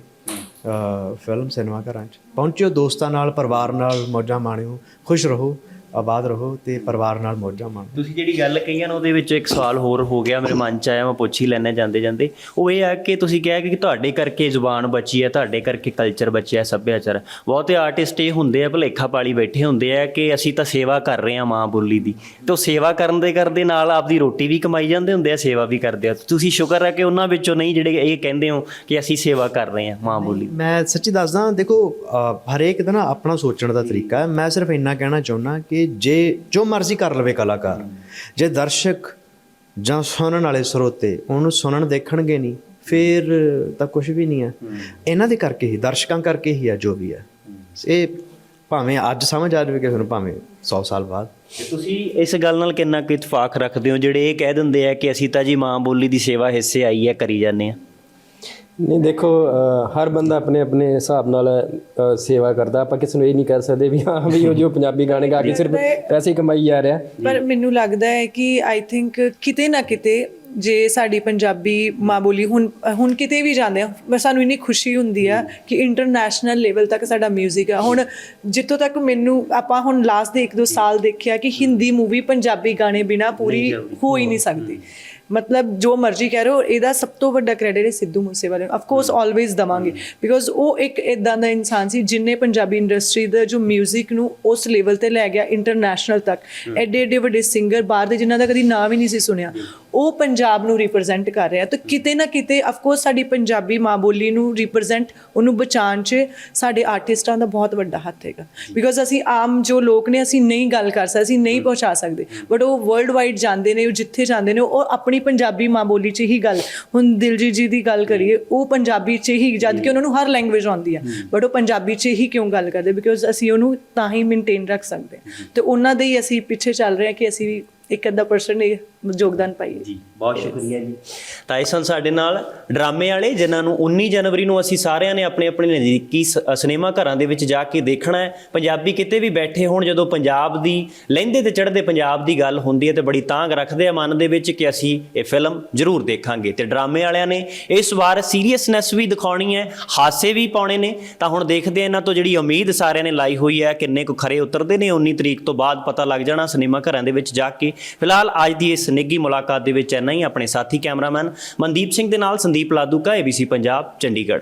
ਫਿਲਮ ਸਿਨੇਮਾ ਘਰਾਂ 'ਚ। ਪਹੁੰਚਿਓ, ਦੋਸਤਾਂ ਨਾਲ, ਪਰਿਵਾਰ ਨਾਲ ਮੌਜਾਂ ਮਾਣਿਓ, ਖੁਸ਼ ਰਹੋ। ਆਬਾਦ ਰਹੋ ਤੇ ਪਰਿਵਾਰ ਨਾਲ ਮੌਜਾਂ ਮਾਣੋ। ਤੁਸੀਂ ਜਿਹੜੀ ਗੱਲ ਕਹੀ ਆ ਨਾ ਉਹਦੇ ਵਿੱਚ ਇੱਕ ਸਵਾਲ ਹੋਰ ਹੋ ਗਿਆ ਮੇਰੇ ਮਨ 'ਚ ਆਇਆ ਮੈਂ ਪੁੱਛ ਹੀ ਲੈਣਾ ਜਾਂਦੇ ਜਾਂਦੇ। ਉਹ ਇਹ ਆ ਕਿ ਤੁਸੀਂ ਕਿਹਾ ਕਿ ਤੁਹਾਡੇ ਕਰਕੇ ਜ਼ੁਬਾਨ ਬਚੀ ਹੈ ਤੁਹਾਡੇ ਕਰਕੇ ਕਲਚਰ ਬਚਿਆ ਸੱਭਿਆਚਾਰ। ਬਹੁਤੇ ਆਰਟਿਸਟ ਇਹ ਹੁੰਦੇ ਆ ਭਲੇਖਾ ਪਾਲੀ ਬੈਠੇ ਹੁੰਦੇ ਆ ਕਿ ਅਸੀਂ ਤਾਂ ਸੇਵਾ ਕਰ ਰਹੇ ਆ ਮਾਂ ਬੋਲੀ ਦੀ। ਤੇ ਉਹ ਸੇਵਾ ਕਰਨ ਦੇ ਕਰਦੇ ਨਾਲ ਆਪਦੀ ਰੋਟੀ ਵੀ ਕਮਾਈ ਜਾਂਦੇ ਹੁੰਦੇ ਆ ਸੇਵਾ ਵੀ ਕਰਦੇ ਆ। ਤੁਸੀਂ ਸ਼ੁਕਰ ਹੈ ਕਿ ਉਹਨਾਂ ਵਿੱਚੋਂ ਨਹੀਂ ਜਿਹੜੇ ਇਹ ਕਹਿੰਦੇ ਹੋ ਕਿ ਅਸੀਂ ਸੇਵਾ ਕਰ ਰਹੇ ਆ ਮਾਂ ਬੋਲੀ। ਮੈਂ ਸੱਚੀ ਦੱਸਦਾ ਦੇਖੋ ਹਰੇਕ ਦਾ ਨਾ ਆਪਣਾ ਸੋਚਣ ਦਾ ਤਰੀਕਾ ਹੈ। ਮੈਂ ਸਿਰਫ ਇੰਨਾ ਕਹਿਣਾ ਚਾਹੁੰਦਾ ਕਿ ਜੇ ਜੋ ਮਰਜ਼ੀ ਕਰ ਲਵੇ ਕਲਾਕਾਰ ਜੇ ਦਰਸ਼ਕ ਜਾਂ ਸੁਣਨ ਵਾਲੇ ਸਰੋਤੇ ਉਹਨੂੰ ਸੁਣਨ ਦੇਖਣਗੇ ਨਹੀਂ ਫਿਰ ਤਾਂ ਕੁਝ ਵੀ ਨਹੀਂ ਹੈ। ਇਹਨਾਂ ਦੇ ਕਰਕੇ ਹੀ ਦਰਸ਼ਕਾਂ ਕਰਕੇ ਹੀ ਹੈ ਜੋ ਵੀ ਹੈ। ਇਹ ਭਾਵੇਂ ਅੱਜ ਸਮਝ ਆ ਜਾਵੇ ਕਿਸੇ ਨੂੰ ਭਾਵੇਂ 100 ਸਾਲ ਬਾਅਦ। ਤੁਸੀਂ ਇਸ ਗੱਲ ਨਾਲ ਕਿੰਨਾ ਕੁ ਇਤਫਾਕ ਰੱਖਦੇ ਹੋ ਜਿਹੜੇ ਇਹ ਕਹਿ ਦਿੰਦੇ ਆ ਕਿ ਅਸੀਂ ਤਾਂ ਜੀ ਮਾਂ ਬੋਲੀ ਦੀ ਸੇਵਾ ਹਿੱਸੇ ਆਈ ਹੈ ਕਰੀ ਜਾਂਦੇ ਆ ਨਹੀਂ ਦੇਖੋ ਹਰ ਬੰਦਾ ਆਪਣੇ ਆਪਣੇ ਹਿਸਾਬ ਨਾਲ ਸੇਵਾ ਕਰਦਾ। ਆਪਾਂ ਕਿਸੇ ਨੂੰ ਇਹ ਨਹੀਂ ਕਹਿ ਸਕਦੇ ਵੀ ਹਾਂ ਵੀ ਉਹ ਜੋ ਪੰਜਾਬੀ ਗਾਣੇ ਗਾ ਕੇ ਸਿਰਫ ਪੈਸੇ ਕਮਾਈ ਜਾ ਰਿਹਾ। ਪਰ ਮੈਨੂੰ ਲੱਗਦਾ ਹੈ ਕਿ ਆਈ ਥਿੰਕ ਕਿਤੇ ਨਾ ਕਿਤੇ ਜੇ ਸਾਡੀ ਪੰਜਾਬੀ ਮਾਂ ਬੋਲੀ ਹੁਣ ਹੁਣ ਕਿਤੇ ਵੀ ਜਾਂਦੇ ਆ ਮੈਂ ਸਾਨੂੰ ਇੰਨੀ ਖੁਸ਼ੀ ਹੁੰਦੀ ਆ ਕਿ ਇੰਟਰਨੈਸ਼ਨਲ ਲੈਵਲ ਤੱਕ ਸਾਡਾ 뮤직 ਆ। ਹੁਣ ਜਿੱਥੋਂ ਤੱਕ ਮੈਨੂੰ ਆਪਾਂ ਹੁਣ ਲਾਸਟ ਦੇ 1-2 ਸਾਲ ਦੇਖਿਆ ਕਿ ਹਿੰਦੀ ਮੂਵੀ ਪੰਜਾਬੀ ਗਾਣੇ ਬਿਨਾ ਪੂਰੀ ਹੋ ਹੀ ਨਹੀਂ ਸਕਦੀ। ਮਤਲਬ ਜੋ ਮਰਜ਼ੀ ਕਹਿ ਰਹੇ ਹੋ ਇਹਦਾ ਸਭ ਤੋਂ ਵੱਡਾ ਕ੍ਰੈਡਿਟ ਹੈ ਸਿੱਧੂ ਮੂਸੇਵਾਲੇ ਨੂੰ ਆਫ ਕੋਰਸ ਆਲਵੇਜ਼ ਦਵਾਂਗੇ। ਬਿਕੋਜ਼ ਉਹ ਇੱਕ ਇਦਾਂ ਦਾ ਇਨਸਾਨ ਸੀ ਜਿਨੇ ਪੰਜਾਬੀ ਇੰਡਸਟਰੀ ਦਾ ਜੋ 뮤직 ਨੂੰ ਉਸ ਲੈਵਲ ਤੇ ਲੈ ਗਿਆ ਇੰਟਰਨੈਸ਼ਨਲ ਤੱਕ। ਐਡੇ ਐਡੇ ਵੱਡੇ ਸਿੰਗਰ ਬਾਹਰ ਦੇ ਜਿਨ੍ਹਾਂ ਦਾ ਕਦੀ ਨਾਮ ਹੀ ਨਹੀਂ ਸੀ ਸੁਣਿਆ। ਉਹ ਪੰਜਾਬ ਨੂੰ ਰਿਪਰੈਜ਼ੈਂਟ ਕਰ ਰਿਹਾ ਤਾਂ ਕਿਤੇ ਨਾ ਕਿਤੇ ਆਫ ਕੋਰਸ ਸਾਡੀ ਪੰਜਾਬੀ ਮਾਂ ਬੋਲੀ ਨੂੰ ਰਿਪਰੈਜ਼ੈਂਟ ਉਹਨੂੰ ਬਚਾਉਣ 'ਚ ਸਾਡੇ ਆਰਟਿਸਟਾਂ ਦਾ ਬਹੁਤ ਵੱਡਾ ਹੱਥ ਹੈਗਾ। ਬਿਕੋਜ਼ ਅਸੀਂ ਆਮ ਜੋ ਲੋਕ ਨੇ, ਅਸੀਂ ਨਹੀਂ ਗੱਲ ਕਰ ਸਕਦੇ, ਅਸੀਂ ਨਹੀਂ ਪਹੁੰਚਾ ਸਕਦੇ। ਬਟ ਉਹ ਵਰਲਡ ਵਾਈਡ ਜਾਂਦੇ ਨੇ, ਉਹ ਜਿੱਥੇ ਜਾਂਦੇ ਨੇ, ਉਹ ਆਪਣੀ ਪੰਜਾਬੀ ਮਾਂ ਬੋਲੀ 'ਚ ਹੀ ਗੱਲ। ਹੁਣ ਦਿਲਜੀਤ ਜੀ ਦੀ ਗੱਲ ਕਰੀਏ, ਉਹ ਪੰਜਾਬੀ 'ਚ ਹੀ, ਜਦ ਕਿ ਉਹਨਾਂ ਨੂੰ ਹਰ ਲੈਂਗੁਏਜ ਆਉਂਦੀ ਆ ਬਟ ਉਹ ਪੰਜਾਬੀ 'ਚ ਹੀ ਕਿਉਂ ਗੱਲ ਕਰਦੇ? ਬਿਕੋਜ਼ ਅਸੀਂ ਉਹਨੂੰ ਤਾਂ ਹੀ ਮੇਨਟੇਨ ਰੱਖ ਸਕਦੇ ਹਾਂ। ਤੇ ਉਹਨਾਂ ਦੇ ਹੀ ਅਸੀਂ ਪਿੱਛੇ ਚੱਲ ਰਹੇ ਹਾਂ ਕਿ ਅਸੀਂ ਵੀ ਇੱਕ ਅੱਧਾ ਪਰਸੈਂਟ ਯੋਗਦਾਨ ਪਾਈਏ ਜੀ, ਬਹੁਤ ਸ਼ੁਕਰੀਆ ਜੀ। ਤਾਂ ਇਹ ਸਨ ਸਾਡੇ ਨਾਲ ਡਰਾਮੇ ਵਾਲੇ, ਜਿਨ੍ਹਾਂ ਨੂੰ 19 ਜਨਵਰੀ ਨੂੰ ਅਸੀਂ ਸਾਰਿਆਂ ਨੇ ਆਪਣੇ ਆਪਣੇ ਨਜ਼ਦੀਕੀ ਸਿਨੇਮਾ ਘਰਾਂ ਦੇ ਵਿੱਚ ਜਾ ਕੇ ਦੇਖਣਾ ਹੈ। ਪੰਜਾਬੀ ਕਿਤੇ ਵੀ ਬੈਠੇ ਹੋਣ, ਜਦੋਂ ਪੰਜਾਬ ਦੀ ਲਹਿੰਦੇ ਤੇ ਚੜ੍ਹਦੇ ਪੰਜਾਬ ਦੀ ਗੱਲ ਹੁੰਦੀ ਹੈ ਤੇ ਬੜੀ ਤਾਂਗ ਰੱਖਦੇ ਆ ਮਨ ਦੇ ਵਿੱਚ ਕਿ ਅਸੀਂ ਇਹ ਫਿਲਮ ਜ਼ਰੂਰ ਦੇਖਾਂਗੇ। ਤੇ ਡਰਾਮੇ ਵਾਲਿਆਂ ਨੇ ਇਸ ਵਾਰ ਸੀਰੀਅਸਨੈਸ ਵੀ ਦਿਖਾਉਣੀ ਹੈ, ਹਾਸੇ ਵੀ ਪਾਉਣੇ ਨੇ। ਤਾਂ ਹੁਣ ਦੇਖਦੇ ਆ ਇਹਨਾਂ ਤੋਂ ਜਿਹੜੀ ਉਮੀਦ ਸਾਰਿਆਂ ਨੇ ਲਾਈ ਹੋਈ ਹੈ, ਕਿੰਨੇ ਕੁ ਖਰੇ ਉਤਰਦੇ ਨੇ। 19 ਤਰੀਕ ਤੋਂ ਬਾਅਦ ਪਤਾ ਲੱਗ ਜਾਣਾ ਸਿਨੇਮਾ ਘਰਾਂ ਦੇ ਵਿੱਚ ਜਾ ਕੇ ਫਿਲਹਾਲ ਅੱਜ ਦੀ ਇਸ ਇਸ ਨਿੱਘੀ ਮੁਲਾਕਾਤ ਦੇ ਵਿੱਚ ਇੰਨਾ ਹੀ, ਆਪਣੇ ਸਾਥੀ ਕੈਮਰਾਮੈਨ ਮਨਦੀਪ ਸਿੰਘ ਦੇ ਨਾਲ ਸੰਦੀਪ ਲਾਦੂਕਾ ABC ਪੰਜਾਬ, ਚੰਡੀਗੜ੍ਹ।